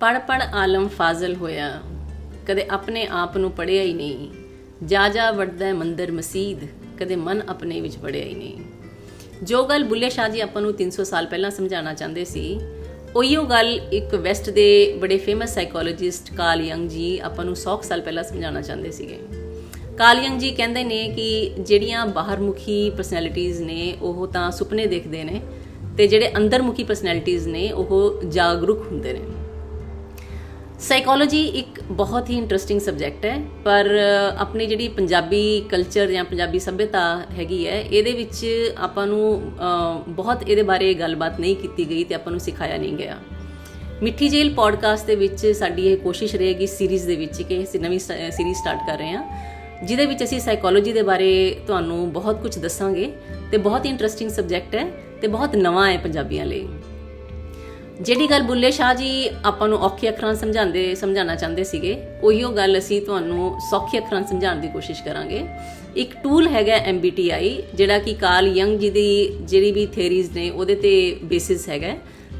ਪੜ ਪੜ ਆਲਮ ਫਾਜ਼ਲ ਹੋਇਆ। ਕਦੇ ਆਪਣੇ ਆਪ ਨੂੰ ਪੜਿਆ ਹੀ ਨਹੀਂ। ਜਾ ਜਾ ਵੜਦਾ ਮੰਦਰ ਮਸਜਿਦ ਕਦੇ ਮਨ ਆਪਣੇ ਵਿੱਚ ਪੜਿਆ ਹੀ ਨਹੀਂ। ਜੋ ਗੱਲ ਬੁੱਲੇ ਸ਼ਾਹ ਜੀ ਆਪਾਂ ਨੂੰ 300 ਸਾਲ ਪਹਿਲਾਂ ਸਮਝਾਉਣਾ ਚਾਹੁੰਦੇ ਸੀ, ਉਹੀਓ ਗੱਲ ਇੱਕ ਵੈਸਟ ਦੇ ਬੜੇ ਫੇਮਸ ਸਾਈਕੋਲੋਜਿਸਟ ਕਾਰਲ ਯੰਗ ਜੀ ਆਪਾਂ ਨੂੰ 100 ਸਾਲ ਪਹਿਲਾਂ ਸਮਝਾਉਣਾ ਚਾਹੁੰਦੇ ਸੀਗੇ। ਕਾਰਲ ਯੰਗ ਜੀ ਕਹਿੰਦੇ ਨੇ ਕਿ ਜਿਹੜੀਆਂ ਬਾਹਰਮੁਖੀ ਪਰਸਨੈਲਿਟੀਆਂ ਨੇ, ਉਹ ਤਾਂ ਸੁਪਨੇ ਦੇਖਦੇ ਨੇ ਤੇ ਜਿਹੜੇ ਅੰਦਰਮੁਖੀ ਪਰਸਨੈਲਿਟੀਆਂ ਨੇ, ਉਹ ਜਾਗਰੂਕ ਹੁੰਦੇ ਨੇ। ਸਾਈਕੋਲੋਜੀ ਇੱਕ ਬਹੁਤ ਹੀ ਇੰਟਰਸਟਿੰਗ ਸਬਜੈਕਟ ਹੈ, ਪਰ ਆਪਣੀ ਜਿਹੜੀ ਪੰਜਾਬੀ ਕਲਚਰ ਜਾਂ ਪੰਜਾਬੀ ਸੱਭਿਅਤਾ ਹੈਗੀ ਹੈ, ਇਹਦੇ ਵਿੱਚ ਆਪਾਂ ਨੂੰ ਬਹੁਤ ਇਹਦੇ ਬਾਰੇ ਗੱਲਬਾਤ ਨਹੀਂ ਕੀਤੀ ਗਈ ਤੇ ਆਪਾਂ ਨੂੰ ਸਿਖਾਇਆ ਨਹੀਂ ਗਿਆ। ਮਿੱਠੀ ਜੇਲ ਪੋਡਕਾਸਟ ਦੇ ਵਿੱਚ ਸਾਡੀ ਇਹ ਕੋਸ਼ਿਸ਼ ਰਹੇਗੀ ਸੀਰੀਜ਼ ਦੇ ਵਿੱਚ ਕਿ ਅਸੀਂ ਨਵੀਂ ਸੀਰੀਜ਼ ਸਟਾਰਟ ਕਰ ਰਹੇ ਹਾਂ, ਜਿਹਦੇ ਵਿੱਚ ਅਸੀਂ ਸਾਈਕੋਲੋਜੀ ਦੇ ਬਾਰੇ ਤੁਹਾਨੂੰ ਬਹੁਤ ਕੁਝ ਦੱਸਾਂਗੇ ਤੇ ਬਹੁਤ ਹੀ ਇੰਟਰਸਟਿੰਗ ਸਬਜੈਕਟ ਹੈ ਤੇ ਬਹੁਤ ਨਵਾਂ ਹੈ ਪੰਜਾਬੀਆਂ ਲਈ। ਜਿਹੜੀ ਗੱਲ ਬੁੱਲੇ ਸ਼ਾਹ ਜੀ ਆਪਾਂ ਨੂੰ ਔਖੇ ਅੱਖਰਾਂ ਸਮਝਾਉਂਦੇ, ਸਮਝਾਉਣਾ ਚਾਹੁੰਦੇ ਸੀਗੇ, ਉਹੀਓ ਗੱਲ ਅਸੀਂ ਤੁਹਾਨੂੰ ਸੌਖੇ ਅੱਖਰਾਂ ਸਮਝਾਉਣ ਦੀ ਕੋਸ਼ਿਸ਼ ਕਰਾਂਗੇ। ਇੱਕ ਟੂਲ ਹੈਗਾ MBTI ਜਿਹੜਾ ਕਿ ਕਾਲ ਯੰਗ ਜੀ ਦੀ ਜਿਹੜੀ ਵੀ ਥਿਉਰੀਜ਼ ਨੇ, ਉਹਦੇ ਤੇ ਬੇਸਿਸ ਹੈਗਾ।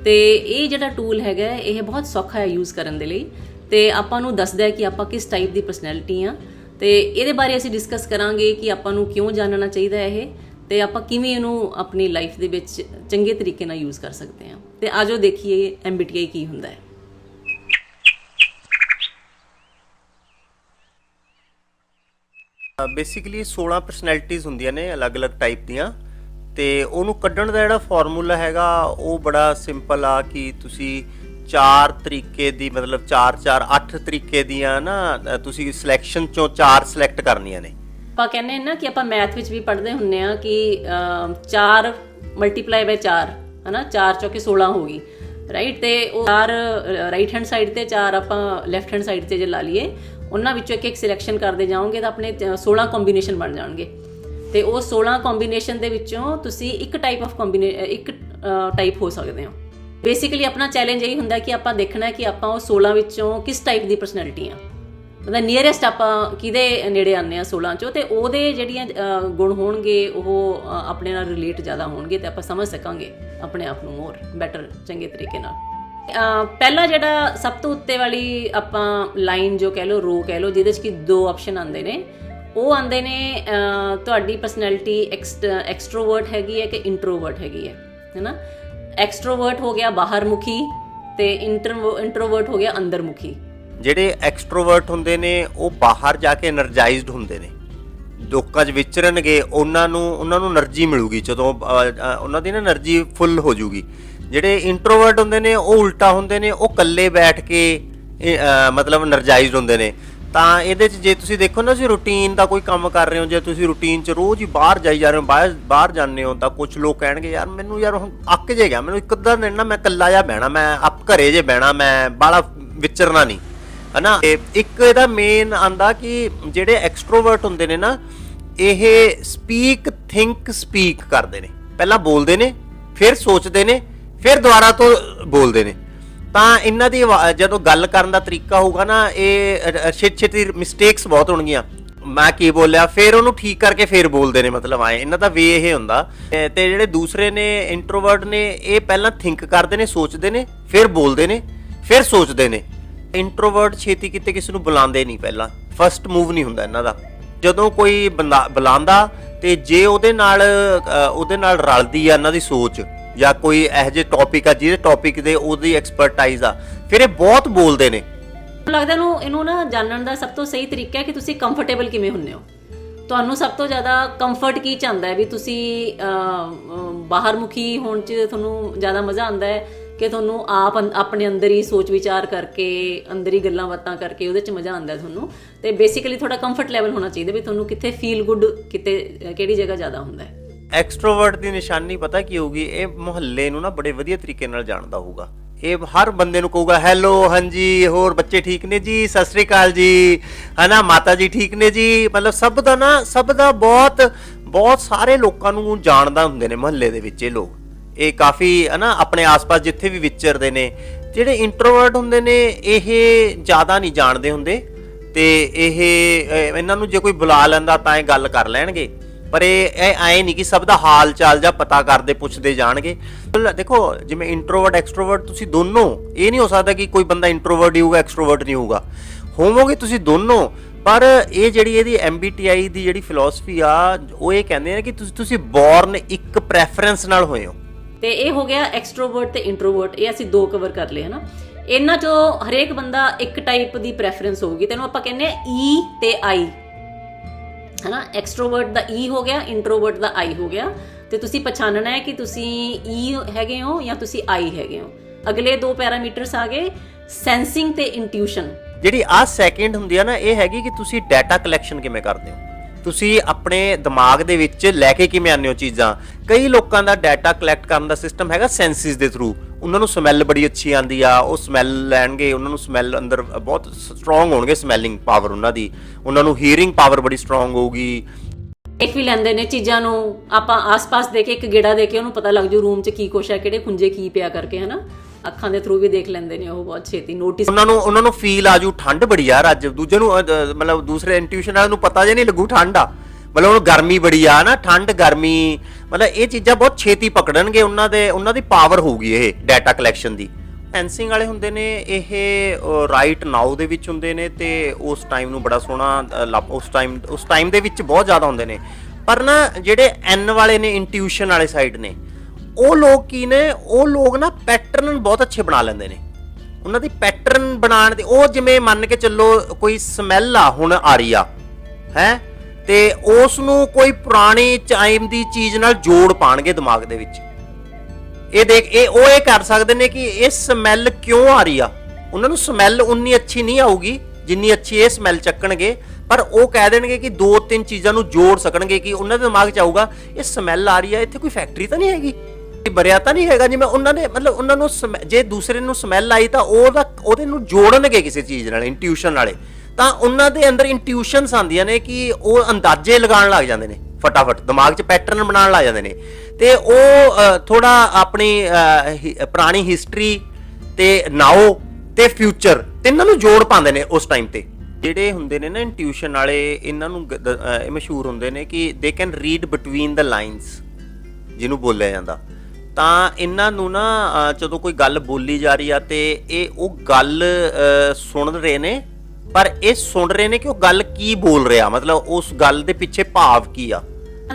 ਤੇ ਇਹ ਜਿਹੜਾ ਟੂਲ ਹੈਗਾ, ਇਹ ਬਹੁਤ ਸੌਖਾ ਹੈ ਯੂਜ਼ ਕਰਨ ਦੇ ਲਈ। ਤੇ ਆਪਾਂ ਨੂੰ ਦੱਸਦਾ ਹੈ ਕਿ ਆਪਾਂ ਕਿਸ ਟਾਈਪ ਦੀ ਪਰਸਨੈਲਿਟੀ ਆ ਤੇ ਇਹਦੇ ਬਾਰੇ ਅਸੀਂ ਡਿਸਕਸ ਕਰਾਂਗੇ ਕਿ ਆਪਾਂ ਨੂੰ ਕਿਉਂ ਜਾਣਨਾ ਚਾਹੀਦਾ ਹੈ ਇਹ। ਤੇ ਆਪਾਂ ਕਿਵੇਂ ਇਹਨੂੰ ਆਪਣੀ ਲਾਈਫ ਦੇ ਵਿੱਚ ਚੰਗੇ ਤਰੀਕੇ ਨਾਲ ਯੂਜ਼ ਕਰ ਸਕਦੇ ਹਾਂ? ਤੇ ਆਜੋ ਦੇਖੀਏ MBTI ਕੀ ਹੁੰਦਾ ਹੈ। ਬੇਸਿਕਲੀ 16 ਪਰਸਨੈਲਿਟੀਜ਼ ਹੁੰਦੀਆਂ ਨੇ ਅਲੱਗ-ਅਲੱਗ ਟਾਈਪ ਦੀਆਂ। ਤੇ ਉਹਨੂੰ ਕੱਢਣ ਦਾ ਜਿਹੜਾ ਫਾਰਮੂਲਾ ਹੈਗਾ, ਉਹ ਬੜਾ ਸਿੰਪਲ ਆ ਕਿ ਤੁਸੀਂ ਚਾਰ ਤਰੀਕੇ ਦੀ, ਮਤਲਬ 4 4 8 ਤਰੀਕੇ ਦੀਆਂ ਨਾ ਤੁਸੀਂ ਸਿਲੈਕਸ਼ਨ ਚੋਂ ਚਾਰ ਸਿਲੈਕਟ ਕਰਨੀਆਂ ਨੇ। ਆਪਾਂ ਕਹਿੰਦੇ ਹਾਂ ਨਾ ਕਿ ਆਪਾਂ ਮੈਥ ਵਿੱਚ ਵੀ ਪੜ੍ਹਦੇ ਹੁੰਨੇ ਆ ਕਿ 4 ਮਲਟੀਪਲਾਈ ਬਾਈ 4 ਹਨਾ? 4 ਚੌਕੇ 16 ਹੋ ਗਈ ਰਾਈਟ ਤੇ ਉਹ ਚਾਰ ਰਾਈਟ ਹੈਂਡ ਸਾਈਡ ਤੇ ਚਾਰ ਆਪਾਂ ਲੈਫਟ ਹੈਂਡ ਸਾਈਡ ਤੇ ਜੇ ਲਾ ਲਈਏ ਉਹਨਾਂ ਵਿੱਚੋਂ ਇੱਕ ਇੱਕ ਸਿਲੈਕਸ਼ਨ ਕਰਦੇ ਜਾਓਗੇ ਤਾਂ ਆਪਣੇ ਅ, 16 ਕੰਬੀਨੇਸ਼ਨ ਬਣ ਜਾਣਗੇ। ਤੇ ਉਹ 16 ਕੰਬੀਨੇਸ਼ਨ ਦੇ ਵਿੱਚੋਂ ਤੁਸੀਂ ਇੱਕ ਟਾਈਪ ਆਫ ਕੰਬੀਨੇ ਇੱਕ ਟਾਈਪ ਹੋ ਸਕਦੇ ਹੋ। ਬੇਸਿਕਲੀ ਆਪਣਾ ਚੈਲੰਜ ਇਹੀ ਹੁੰਦਾ ਕਿ ਆਪਾਂ ਦੇਖਣਾ ਕਿ ਆਪਾਂ ਉਹ 16 ਵਿੱਚੋਂ ਕਿਸ ਟਾਈਪ ਦੀ ਪਰਸਨੈਲਿਟੀ ਆ ਮਤਲਬ ਨੀਅਰੈਸਟ ਆਪਾਂ ਕਿਹਦੇ ਨੇੜੇ ਆਨੇ ਆ 16 ਚੋਂ ਤੇ ਉਹਦੇ ਜਿਹੜੀਆਂ ਗੁਣ ਹੋਣਗੇ ਉਹ ਆਪਣੇ ਨਾਲ ਰਿਲੇਟ ਜ਼ਿਆਦਾ ਹੋਣਗੇ ਤੇ ਆਪਾਂ ਸਮਝ ਸਕਾਂਗੇ ਆਪਣੇ ਆਪ ਨੂੰ ਮੋਰ ਬੈਟਰ ਚੰਗੇ ਤਰੀਕੇ ਨਾਲ। ਅ, ਪਹਿਲਾ ਜਿਹੜਾ ਸਭ ਤੋਂ ਉੱਤੇ ਵਾਲੀ ਆਪਾਂ ਲਾਈਨ ਜੋ ਕਹਿ ਲਓ ਰੋ ਕਹਿ ਲਓ ਜਿਹਦੇ 'ਚ ਕਿ ਦੋ ਆਪਸ਼ਨ ਆਉਂਦੇ ਨੇ ਉਹ ਆਉਂਦੇ ਨੇ ਤੁਹਾਡੀ ਪਰਸਨੈਲਿਟੀ ਐਕਸਟਰੋਵਰਟ ਹੈਗੀ ਹੈ ਕਿ ਇੰਟਰੋਵਰਟ ਹੈਗੀ ਹੈ ਹੈਨਾ? ਐਕਸਟਰੋਵਰਟ ਹੋ ਗਿਆ ਬਾਹਰਮੁਖੀ ਤੇ ਇੰਟਰੋਵਰਟ ਹੋ ਗਿਆ ਅੰਦਰਮੁਖੀ। ਜਿਹੜੇ ਐਕਸਟਰੋਵਰਟ ਹੁੰਦੇ ਨੇ, ਉਹ ਬਾਹਰ ਜਾ ਕੇ એનર્ਜਾਈਜ਼ਡ ਹੁੰਦੇ ਨੇ। ਦੁੱਖਾਂ 'ਚ ਵਿਚਰਨਗੇ, ਉਹਨਾਂ ਨੂੰ ਉਹਨਾਂ ਨੂੰ એનર્ਜੀ ਮਿਲੂਗੀ, ਜਦੋਂ ਉਹਨਾਂ ਦੀ ਨਾ એનર્ਜੀ ਫੁੱਲ ਹੋ ਜੂਗੀ ਜਿਹੜੇ ਇੰਟਰੋਵਰਟ ਹੁੰਦੇ ਨੇ, ਉਹ ਉਲਟਾ ਹੁੰਦੇ ਨੇ, ਉਹ ਇਕੱਲੇ ਬੈਠ ਕੇ ਮਤਲਬ એનર્ਜਾਈਜ਼ਡ ਹੁੰਦੇ ਨੇ। ਤਾਂ ਇਹਦੇ 'ਚ ਜੇ ਤੁਸੀਂ ਦੇਖੋ ਨਾ, ਤੁਸੀਂ ਰੁਟੀਨ ਦਾ ਕੋਈ ਕੰਮ ਕਰ ਰਹੇ ਹੋ, ਜੇ ਤੁਸੀਂ ਰੁਟੀਨ 'ਚ ਰੋਜ਼ ਹੀ ਬਾਹਰ ਜਾਈ ਜਾ ਰਹੇ ਹੋ, ਬਾਹਰ ਬਾਹਰ ਜਾਂਦੇ ਹੋ, ਤਾਂ ਕੁਝ ਲੋਕ ਕਹਿਣਗੇ, ਯਾਰ, ਮੈਨੂੰ, ਯਾਰ, ਹੁਣ ਅੱਕ ਜੇ ਗਿਆ, ਮੈਨੂੰ ਇੱਕ ਅੱਧਾ ਦਿਨ ਨਾ ਮੈਂ ਇਕੱਲਾ ਜਾ ਬਹਿਣਾ, ਮੈਂ ਆਪ ਘਰੇ ਜੇ ਬਹਿਣਾ, ਮੈਂ ਬਾਲਾ ਵਿਚਰਨਾ ਨਹੀਂ। ਹਨਾ? ਤੇ ਇੱਕ ਇਹਦਾ ਮੇਨ ਆਂਦਾ ਕਿ ਜਿਹੜੇ ਐਕਸਟਰੋਵਰਟ ਹੁੰਦੇ ਨੇ ਨਾ, ਇਹ ਸਪੀਕ ਥਿੰਕ ਸਪੀਕ ਕਰਦੇ ਨੇ। ਪਹਿਲਾਂ ਬੋਲਦੇ ਨੇ, ਫਿਰ ਸੋਚਦੇ ਨੇ, ਫਿਰ ਦੁਬਾਰਾ ਤੋਂ ਬੋਲਦੇ ਨੇ। ਤਾਂ ਇਹਨਾਂ ਦੀ ਜਦੋਂ ਗੱਲ ਕਰਨ ਦਾ ਤਰੀਕਾ ਹੋਊਗਾ ਨਾ, ਇਹ ਛੇਤੀ ਛੇਤੀ ਮਿਸਟੇਕਸ ਬਹੁਤ ਹੋਣਗੀਆਂ। ਮੈਂ ਕੀ ਬੋਲਿਆ, ਫਿਰ ਉਹਨੂੰ ਠੀਕ ਕਰਕੇ ਫਿਰ ਬੋਲਦੇ ਨੇ, ਮਤਲਬ ਆਏ। ਇਹਨਾਂ ਦਾ ਵੇ ਇਹ ਹੁੰਦਾ। ਤੇ ਤੇ ਜਿਹੜੇ ਦੂਸਰੇ ਨੇ ਇੰਟਰੋਵਰਟ ਨੇ, ਇਹ ਪਹਿਲਾਂ ਥਿੰਕ ਕਰਦੇ ਨੇ, ਸੋਚਦੇ ਨੇ, ਫਿਰ ਬੋਲਦੇ ਨੇ, ਫਿਰ ਸੋਚਦੇ ਨੇ। ਇੰਟਰੋਵਰਟ ਛੇਤੀ ਕਿਤੇ ਕਿਸੇ ਨੂੰ ਬੁਲਾਉਂਦੇ ਨਹੀਂ ਪਹਿਲਾਂ। ਫਰਸਟ ਮੂਵ ਨਹੀਂ ਹੁੰਦਾ ਇਹਨਾਂ ਦਾ। ਜਦੋਂ ਕੋਈ ਬੁਲਾਉਂਦਾ ਤੇ ਜੇ ਉਹਦੇ ਨਾਲ ਉਹਦੇ ਨਾਲ ਰਲਦੀ ਆ ਇਹਨਾਂ ਦੀ ਸੋਚ ਜਾਂ ਕੋਈ ਇਹੋ ਜਿਹੇ ਟੌਪਿਕ ਆ ਜਿਹਦੇ ਟੌਪਿਕ ਦੇ ਉਹਦੀ ਐਕਸਪਰਟਾਈਜ਼ ਆ, ਫਿਰ ਇਹ ਬਹੁਤ ਬੋਲਦੇ ਨੇ। ਲੱਗਦਾ ਇਹਨੂੰ ਇਹਨੂੰ ਨਾ ਜਾਣਨ ਦਾ ਸਭ ਤੋਂ ਸਹੀ ਤਰੀਕਾ ਹੈ ਕਿ ਤੁਸੀਂ ਕੰਫਰਟੇਬਲ ਕਿਵੇਂ ਹੁੰਨੇ ਹੋ। ਤੁਹਾਨੂੰ ਸਭ ਤੋਂ ਜ਼ਿਆਦਾ ਕੰਫਰਟ ਕੀ ਚਾਹੁੰਦਾ ਹੈ? ਵੀ ਤੁਸੀਂ ਬਾਹਰਮੁਖੀ ਹੋਣ 'ਚ ਤੁਹਾਨੂੰ ਜ਼ਿਆਦਾ ਮਜ਼ਾ ਆਉਂਦਾ ਹੈ ਕਿ ਤੁਹਾਨੂੰ ਆਪ ਆਪਣੇ ਅੰਦਰ ਹੀ ਸੋਚ ਵਿਚਾਰ ਕਰਕੇ, ਅੰਦਰ ਹੀ ਗੱਲਾਂ ਬਾਤਾਂ ਕਰਕੇ ਉਹਦੇ 'ਚ ਮਜ਼ਾ ਆਉਂਦਾ ਤੁਹਾਨੂੰ। ਤੇ ਬੇਸਿਕਲੀ ਤੁਹਾਡਾ ਕੰਫਰਟ ਲੈਵਲ ਹੋਣਾ ਚਾਹੀਦਾ ਵੀ ਤੁਹਾਨੂੰ ਕਿੱਥੇ ਫੀਲ ਗੁੱਡ ਕਿਤੇ ਕਿਹੜੀ ਜਗ੍ਹਾ ਜ਼ਿਆਦਾ ਹੁੰਦਾ ਹੈ। ਐਕਸਟਰੋਵਰਟ ਦੀ ਨਿਸ਼ਾਨੀ ਪਤਾ ਕੀ ਹੋਊਗੀ, ਇਹ ਮੁਹੱਲੇ ਨੂੰ ਨਾ ਬੜੇ ਵਧੀਆ ਤਰੀਕੇ ਨਾਲ ਜਾਣਦਾ ਹੋਊਗਾ। ਇਹ ਹਰ ਬੰਦੇ ਨੂੰ ਕਹੂਗਾ ਹੈਲੋ ਹਾਂਜੀ, ਹੋਰ ਬੱਚੇ ਠੀਕ ਨੇ ਜੀ? ਸਤਿ ਸ੍ਰੀ ਅਕਾਲ ਜੀ। ਹਨਾ, ਮਾਤਾ ਜੀ ਠੀਕ ਨੇ ਜੀ? ਮਤਲਬ ਸਭ ਦਾ ਨਾ, ਸਭ ਦਾ ਬਹੁਤ ਬਹੁਤ ਸਾਰੇ ਲੋਕਾਂ ਨੂੰ ਜਾਣਦਾ ਹੁੰਦੇ ਨੇ ਮੁਹੱਲੇ ਦੇ ਵਿੱਚ ਇਹ ਲੋਕ। ਇਹ ਕਾਫੀ, ਹਨਾ, ਆਪਣੇ ਆਸ-ਪਾਸ ਜਿੱਥੇ ਵੀ ਵਿਚਰਦੇ ਨੇ, ਜਿਹੜੇ ਇੰਟਰੋਵਰਟ ਹੁੰਦੇ ਨੇ, ਇਹ ਜ਼ਿਆਦਾ ਨਹੀਂ ਜਾਣਦੇ ਹੁੰਦੇ ਤੇ ਇਹ ਇਹਨਾਂ ਨੂੰ ਜੇ ਕੋਈ ਬੁਲਾ ਲੈਂਦਾ ਤਾਂ ਇਹ ਗੱਲ ਕਰ ਲੈਣਗੇ। ਪਰ ਇਹ ਇਹ ਐ ਨਹੀਂ ਕਿ ਸਭ ਦਾ ਹਾਲ ਚਾਲ ਜਾਂ ਪਤਾ ਕਰਦੇ, ਪੁੱਛਦੇ ਜਾਣਗੇ। ਦੇਖੋ, ਜਿਵੇਂ ਇੰਟਰੋਵਰਟ ਐਕਸਟਰੋਵਰਟ ਤੁਸੀਂ ਦੋਨੋਂ, ਇਹ ਨਹੀਂ ਹੋ ਸਕਦਾ ਕਿ ਕੋਈ ਬੰਦਾ ਇੰਟਰੋਵਰਟ ਹੀ ਹੋਊਗਾ ਐਕਸਟਰੋਵਰਟ ਨਹੀਂ ਹੋਊਗਾ। ਹੋਵੋਗੇ ਤੁਸੀਂ ਦੋਨੋਂ, ਪਰ ਇਹ ਜਿਹੜੀ ਇਹਦੀ MBTI ਦੀ ਜਿਹੜੀ ਫਿਲਾਸਫੀ ਆ, ਉਹ ਇਹ ਕਹਿੰਦੇ ਨੇ ਕਿ ਤੁਸੀਂ ਤੁਸੀਂ ਬੌਰਨ ਇੱਕ ਪ੍ਰੈਫਰੈਂਸ ਨਾਲ ਹੋਏ ਹੋ। ਤੇ ਇਹ ਹੋ ਗਿਆ ਐਕਸਟਰੋਵਰਟ ਤੇ ਇੰਟਰੋਵਰਟ ਇਹ ਅਸੀਂ ਦੋ ਕਵਰ ਕਰ ਲਏ, ਹਨਾ? ਇਹਨਾਂ ਚੋਂ ਹਰੇਕ ਬੰਦਾ ਇੱਕ ਟਾਈਪ ਦੀ ਪ੍ਰੈਫਰੈਂਸ ਹੋਊਗੀ, ਤੈਨੂੰ ਆਪਾਂ ਕਹਿੰਦੇ ਆ ਈ e ਤੇ ਆਈ ਹਨਾ? ਐਕਸਟਰੋਵਰਟ ਦਾ ਈ ਹੋ ਗਿਆ ਇੰਟਰੋਵਰਟ ਦਾ ਆਈ ਹੋ ਗਿਆ, ਤੇ ਤੁਸੀਂ ਪਛਾਣਨਾ ਹੈ ਕਿ ਤੁਸੀਂ ਈ ਹੈਗੇ ਹੋ ਜਾਂ ਤੁਸੀਂ ਆਈ ਹੈਗੇ ਹੋ। ਅਗਲੇ ਦੋ ਪੈਰਾਮੀਟਰਸ ਆ ਗਏ ਸੈਂਸਿੰਗ ਤੇ ਇੰਟਿਊਸ਼ਨ ਜਿਹੜੀ ਆ ਸੈਕਿੰਡ ਹੁੰਦੀ ਆ ਨਾ, ਇਹ ਹੈਗੀ ਕਿ ਤੁਸੀਂ ਡਾਟਾ ਕਲੈਕਸ਼ਨ ਕਿਵੇਂ ਕਰਦੇ ਹੋ? ਤੁਸੀਂ ਆਪਣੇ ਦਿਮਾਗ ਦੇ ਵਿੱਚ ਲੈ ਕੇ ਕਿਵੇਂ ਆਉਂਦੇ ਹੋ ਚੀਜ਼ਾਂ? ਕਈ ਲੋਕਾਂ ਦਾ ਡਾਟਾ ਕਲੈਕਟ ਕਰਨ ਦਾ ਸਿਸਟਮ ਹੈਗਾ ਸੈਂਸਿਸ ਦੇ ਥਰੂ ਉਹਨਾਂ ਨੂੰ ਸਮੈਲ ਬੜੀ ਅੱਛੀ ਆਂਦੀ ਆ, ਉਹ ਸਮੈਲ ਲੈਣਗੇ, ਉਹਨਾਂ ਨੂੰ ਸਮੈਲ ਅੰਦਰ ਬਹੁਤ ਸਟਰੋਂਗ ਹੋਣਗੇ ਸਮੈਲਿੰਗ ਪਾਵਰ ਉਹਨਾਂ ਦੀ। ਉਹਨਾਂ ਨੂੰ ਹੀਅਰਿੰਗ ਪਾਵਰ ਬੜੀ ਸਟਰੋਂਗ ਹੋਊਗੀ। ਦੇਖ ਵੀ ਲੈਂਦੇ ਨੇ ਚੀਜ਼ਾਂ ਨੂੰ, ਆਪਾਂ ਆਸ-ਪਾਸ ਦੇ ਕੇ ਇੱਕ ਗੇੜਾ ਦੇ ਕੇ ਉਹਨੂੰ ਪਤਾ ਲੱਗ ਜੂ ਰੂਮ 'ਚ ਕੀ ਕੁਛ ਹੈ, ਕਿਹੜੇ ਖੁੰਝੇ ਕੀ ਪਿਆ ਕਰਕੇ, ਹਨਾ? ਅੱਖਾਂ ਦੇ ਥਰੂ ਵੀ ਦੇਖ ਲੈਂਦੇ ਨੇ ਉਹ ਬਹੁਤ ਛੇਤੀ ਨੋਟਿਸ ਉਹਨਾਂ ਨੂੰ ਉਹਨਾਂ ਨੂੰ ਫੀਲ ਆਜੂ ਠੰਡ ਬੜੀ ਯਾਰ ਅੱਜ। ਦੂਜੇ ਨੂੰ ਅਹ, ਅਹ, ਮਤਲਬ ਦੂਸਰੇ ਇੰਟਿਊਸ਼ਨ ਵਾਲਿਆਂ ਨੂੰ ਪਤਾ ਜੇ ਨਹੀਂ ਲੱਗੂ ਠੰਡ ਆ। ਮਤਲਬ ਉਹਨੂੰ ਗਰਮੀ ਬੜੀ ਆ ਨਾ ਠੰਡ ਗਰਮੀ ਮਤਲਬ ਇਹ ਚੀਜ਼ਾਂ ਬਹੁਤ ਛੇਤੀ ਪਕੜਨਗੇ ਉਹਨਾਂ ਦੇ ਉਹਨਾਂ ਦੀ ਪਾਵਰ ਹੋਊਗੀ ਇਹ ਡਾਟਾ ਕਲੈਕਸ਼ਨ ਦੀ। ਸੈਂਸਿੰਗ ਵਾਲੇ ਹੁੰਦੇ ਨੇ ਇਹ ਰਾਈਟ ਨਾਓ ਦੇ ਵਿੱਚ ਹੁੰਦੇ ਨੇ ਤੇ ਉਸ ਟਾਈਮ ਨੂੰ ਬੜਾ ਸੋਹਣਾ ਅਹ, ਲੱਭ- ਉਸ ਟਾਈਮ ਉਸ ਟਾਈਮ ਦੇ ਵਿੱਚ ਬਹੁਤ ਜ਼ਿਆਦਾ ਹੁੰਦੇ ਨੇ। ਪਰ ਨਾ ਜਿਹੜੇ ਐਨ ਵਾਲੇ ਨੇ ਇੰਟਿਊਸ਼ਨ ਵਾਲੇ ਸਾਈਡ ਨੇ ਉਹ ਲੋਕ ਕੀ ਨੇ? ਉਹ ਲੋਕ ਨਾ ਪੈਟਰਨ ਬਹੁਤ ਅੱਛੇ ਬਣਾ ਲੈਂਦੇ ਨੇ। ਉਹਨਾਂ ਦੀ ਪੈਟਰਨ ਬਣਾਉਣ ਦੇ ਉਹ ਜਿਵੇਂ ਮੰਨ ਕੇ ਚੱਲੋ ਕੋਈ ਸਮੈਲ ਆ, ਹੁਣ ਆ ਰਹੀ ਆ ਹੈ? ਤੇ ਉਸ ਨੂੰ ਕੋਈ ਪੁਰਾਣੀ ਟਾਈਮ ਦੀ ਚੀਜ਼ ਨਾਲ ਜੋੜ ਪਾਣਗੇ ਦਿਮਾਗ ਦੇ ਵਿੱਚ। ਇਹ ਦੇਖ, ਇਹ, ਉਹ ਇਹ ਕਰ ਸਕਦੇ ਨੇ ਕਿ ਇਹ ਸਮੈਲ ਕਿਉਂ ਆ ਰਹੀ ਆ ਉਹਨਾਂ ਨੂੰ ਸਮੈਲ ਉਨੀ ਅੱਛੀ ਨਹੀਂ ਆਊਗੀ, ਜਿੰਨੀ ਅੱਛੀ ਇਹ ਸਮੈਲ ਚੱਕਣਗੇ। ਪਰ ਉਹ ਕਹਿ ਦੇਣਗੇ ਕਿ ਦੋ ਤਿੰਨ ਚੀਜ਼ਾਂ ਨੂੰ ਜੋੜ ਸਕਣਗੇ ਕਿ ਉਹਨਾਂ ਦੇ ਦਿਮਾਗ 'ਚ ਆਊਗਾ, ਇਹ ਸਮੈਲ ਆ ਰਹੀ ਆ ਇੱਥੇ ਕੋਈ ਫੈਕਟਰੀ ਤਾਂ ਨਹੀਂ ਹੈਗੀ? ਬਰਿਆ ਤਾਂ ਨਹੀਂ ਹੈਗਾ, ਜਿਵੇਂ ਉਹਨਾਂ ਨੇ ਮਤਲਬ ਉਹਨਾਂ ਨੂੰ ਜੇ ਦੂਸਰੇ ਨੂੰ ਸਮੈਲ ਆਈ ਤਾਂ ਉਹਦਾ ਉਹਦੇ ਨੂੰ ਜੋੜਨਗੇ ਕਿਸੇ ਚੀਜ਼ ਨਾਲ ਇੰਟਿਊਸ਼ਨ ਵਾਲੇ ਤਾਂ ਉਹਨਾਂ ਦੇ ਅੰਦਰ ਇੰਟਿਊਸ਼ਨਸ ਆਉਂਦੀਆਂ ਨੇ ਕਿ ਉਹ ਅੰਦਾਜ਼ੇ ਲਗਾਉਣ ਲੱਗ ਜਾਂਦੇ ਨੇ, ਫਟਾਫਟ। ਦਿਮਾਗ 'ਚ ਪੈਟਰਨ ਬਣਾਉਣ ਲੱਗ ਜਾਂਦੇ ਨੇ। ਤੇ ਉਹ ਥੋੜਾ ਆਪਣੀ ਪੁਰਾਣੀ ਹਿਸਟਰੀ ਤੇ ਨਾਓ ਤੇ ਫਿਊਚਰ ਤਿੰਨਾਂ ਨੂੰ ਜੋੜ ਪਾਉਂਦੇ ਨੇ ਉਸ ਟਾਈਮ ਤੇ। ਜਿਹੜੇ ਹੁੰਦੇ ਨੇ ਨਾ ਇੰਟਿਊਸ਼ਨ ਵਾਲੇ, ਇਹਨਾਂ ਨੂੰ ਮਸ਼ਹੂਰ ਹੁੰਦੇ ਨੇ ਕਿ they can read between the lines ਜਿਹਨੂੰ ਬੋਲਿਆ ਜਾਂਦਾ। ਤਾਂ ਇਹਨਾਂ ਨੂੰ ਨਾ ਜਦੋਂ ਕੋਈ ਗੱਲ ਬੋਲੀ ਜਾ ਰਹੀ ਆ ਤੇ ਇਹ ਉਹ ਗੱਲ ਸੁਣ ਰਹੇ ਨੇ, ਪਰ ਇਹ ਸੁਣ ਰਹੇ ਨੇ ਕਿ ਉਹ ਗੱਲ ਕੀ ਬੋਲ ਰਿਹਾ? ਮਤਲਬ ਉਸ ਗੱਲ ਦੇ ਪਿੱਛੇ ਭਾਵ ਕੀ ਆ?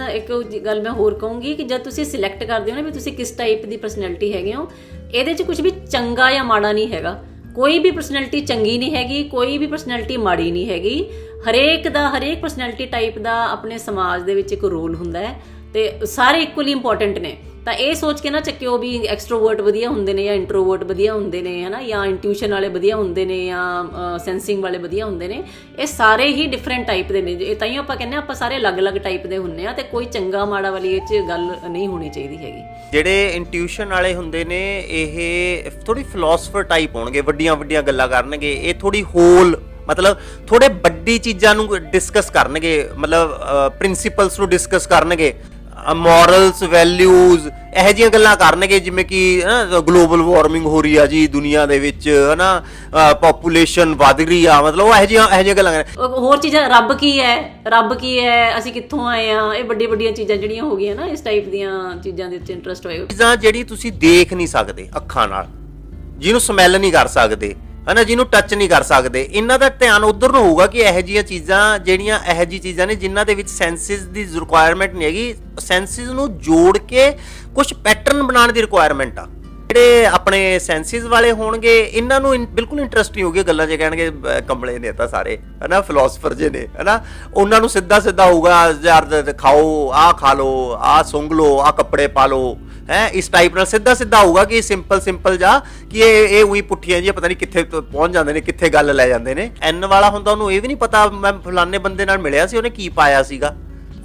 ਇੱਕ ਗੱਲ ਮੈਂ ਹੋਰ ਕਹੂੰਗੀ ਕਿ ਜਦ ਤੁਸੀਂ ਸਿਲੈਕਟ ਕਰਦੇ ਹੋ ਨਾ ਵੀ ਤੁਸੀਂ ਕਿਸ ਟਾਈਪ ਦੀ ਪਰਸਨੈਲਿਟੀ ਹੈਗੇ ਹੋ, ਇਹਦੇ 'ਚ ਕੁਝ ਵੀ ਚੰਗਾ ਜਾਂ ਮਾੜਾ ਨਹੀਂ ਹੈਗਾ। ਕੋਈ ਵੀ ਪਰਸਨੈਲਿਟੀ ਚੰਗੀ ਨਹੀਂ ਹੈਗੀ, ਕੋਈ ਵੀ ਪਰਸਨੈਲਿਟੀ ਮਾੜੀ ਨਹੀਂ ਹੈਗੀ। ਹਰੇਕ ਦਾ, ਹਰੇਕ ਪਰਸਨੈਲਿਟੀ ਟਾਈਪ ਦਾ ਆਪਣੇ ਸਮਾਜ ਦੇ ਵਿੱਚ ਇੱਕ ਰੋਲ ਹੁੰਦਾ ਹੈ ਤੇ ਸਾਰੇ ਇਕੁਅਲੀ ਇੰਪੋਰਟੈਂਟ ਨੇ। ਤਾਂ ਇਹ ਸੋਚ ਕੇ ਨਾ ਚੱਕਿਓ ਵੀ ਐਕਸਟਰੋਵਰਟ ਵਧੀਆ ਹੁੰਦੇ ਨੇ ਜਾਂ ਇੰਟਰੋਵਰਟ ਵਧੀਆ ਹੁੰਦੇ ਨੇ, ਹਨਾ? ਜਾਂ ਇੰਟਿਊਸ਼ਨ ਵਾਲੇ ਵਧੀਆ ਹੁੰਦੇ ਨੇ ਜਾਂ ਸੈਂਸਿੰਗ ਵਾਲੇ ਵਧੀਆ ਹੁੰਦੇ ਨੇ, ਇਹ ਸਾਰੇ ਹੀ ਡਿਫਰੈਂਟ ਟਾਈਪ ਦੇ ਨੇ। ਇਹ ਤਾਂ ਹੀ ਆਪਾਂ ਕਹਿੰਦੇ ਆਪਾਂ ਸਾਰੇ ਅਲੱਗ-ਅਲੱਗ ਟਾਈਪ ਦੇ ਹੁੰਨੇ ਆ ਤੇ ਕੋਈ ਚੰਗਾ ਮਾੜਾ ਵਾਲੀ ਇਹ 'ਚ ਗੱਲ ਨਹੀਂ ਹੋਣੀ ਚਾਹੀਦੀ ਹੈਗੀ। ਜਿਹੜੇ ਇੰਟਿਊਸ਼ਨ ਵਾਲੇ ਹੁੰਦੇ ਨੇ, ਇਹ ਥੋੜੀ ਫਿਲਾਸਫਰ ਟਾਈਪ ਹੋਣਗੇ ਵੱਡੀਆਂ ਵੱਡੀਆਂ ਗੱਲਾਂ ਕਰਨਗੇ, ਇਹ ਥੋੜੀ ਹੋਲ ਮਤਲਬ ਥੋੜੇ ਵੱਡੀ ਚੀਜ਼ਾਂ ਨੂੰ ਡਿਸਕਸ ਕਰਨਗੇ, ਮਤਲਬ ਪ੍ਰਿੰਸੀਪਲਸ ਨੂੰ ਡਿਸਕਸ ਕਰਨਗੇ। ਮੋਰਲਸ ਵੈਲਿਊਜ਼ ਇਹੋ ਜਿਹੀਆਂ ਗੱਲਾਂ ਕਰਨਗੇ ਜਿਵੇਂ ਕਿ ਗਲੋਬਲ ਵਾਰਮਿੰਗ ਹੋ ਰਹੀ ਆ ਜੀ ਦੁਨੀਆ ਦੇ ਵਿੱਚ ਹਨਾ ਪੋਪੂਲੇਸ਼ਨ ਵਧ ਰਹੀ ਆ ਮਤਲਬ ਉਹ ਇਹੋ ਜਿਹੀਆਂ ਇਹੋ ਜਿਹੀਆਂ ਗੱਲਾਂ ਹੋਰ ਚੀਜ਼ਾਂ ਰੱਬ ਕੀ ਹੈ? ਰੱਬ ਕੀ ਹੈ? ਅਸੀਂ ਕਿੱਥੋਂ ਆਏ ਆ? ਇਹ ਵੱਡੀ ਵੱਡੀਆਂ ਚੀਜ਼ਾਂ ਜਿਹੜੀਆਂ ਹੋ ਗਈਆਂ ਨਾ ਇਸ ਟਾਈਪ ਦੀਆਂ ਚੀਜ਼ਾਂ ਦੇ ਵਿੱਚ ਇੰਟਰਸਟ ਹੋਏਗਾ ਚੀਜ਼ਾਂ ਜਿਹੜੀ ਤੁਸੀਂ ਦੇਖ ਨਹੀਂ ਸਕਦੇ ਅੱਖਾਂ ਨਾਲ ਜਿਹਨੂੰ ਸਮੈਲ ਨਹੀਂ ਕਰ ਸਕਦੇ। ਹਨਾ ਜਿਹਨੂੰ ਟੱਚ ਨਹੀਂ ਕਰ ਸਕਦੇ। ਇਹਨਾਂ ਦਾ ਧਿਆਨ ਉਧਰ ਨੂੰ ਹੋਊਗਾ ਕਿ ਇਹੋ ਜਿਹੀਆਂ ਚੀਜ਼ਾਂ ਜਿਹੜੀਆਂ ਇਹੋ ਜਿਹੀ ਚੀਜ਼ਾਂ ਨੇ ਜਿਨ੍ਹਾਂ ਦੇ ਵਿੱਚ ਸੈਂਸਿਸ ਦੀ ਰਿਕੁਆਇਰਮੈਂਟ ਨਹੀਂ ਹੈਗੀ। ਸੈਂਸਿਸ ਨੂੰ ਜੋੜ ਕੇ ਕੁਝ ਪੈਟਰਨ ਬਣਾਉਣ ਦੀ ਰਿਕੁਆਇਰਮੈਂਟ ਆ। ਜਿਹੜੇ ਆਪਣੇ ਸੈਂਸਿਸ ਵਾਲੇ ਹੋਣਗੇ ਇਹਨਾਂ ਨੂੰ ਬਿਲਕੁਲ ਇੰਟਰਸਟ ਨਹੀਂ ਹੋਊਗੀ ਗੱਲਾਂ ਜੇ ਕਹਿਣਗੇ ਅਹ, ਕੰਬਲੇ ਨੇ ਤਾਂ ਸਾਰੇ ਹਨਾ ਫਿਲਾਸਫਰ ਜੇ ਨੇ ਹਨਾ। ਉਹਨਾਂ ਨੂੰ ਸਿੱਧਾ ਸਿੱਧਾ ਹੋਊਗਾ ਯਾਰ ਖਾਓ ਆਹ ਖਾ ਲਓ ਆਹ ਸੁੰਘ ਲਓ ਆਹ ਕੱਪੜੇ ਪਾ ਲਓ। ਹੈ, ਇਸ ਟਾਈਪ ਨਾਲ ਸਿੱਧਾ ਸਿੱਧਾ ਹੋਊਗਾ ਕਿ ਸਿੰਪਲ ਸਿੰਪਲ ਜਾ ਕਿ ਇਹ ਇਹ ਉਹੀ ਪੁੱਠੀਆਂ ਜੀ ਪਤਾ ਨਹੀਂ ਕਿੱਥੇ ਪਹੁੰਚ ਜਾਂਦੇ ਨੇ, ਕਿੱਥੇ ਗੱਲ ਲੈ ਜਾਂਦੇ ਨੇ। ਐਨ ਵਾਲਾ ਹੁੰਦਾ ਉਹਨੂੰ ਇਹ ਵੀ ਨਹੀਂ ਪਤਾ, ਮੈਂ ਫਲਾਣੇ ਬੰਦੇ ਨਾਲ ਮਿਲਿਆ ਸੀ, ਉਹਨੇ ਕੀ ਪਾਇਆ ਸੀਗਾ।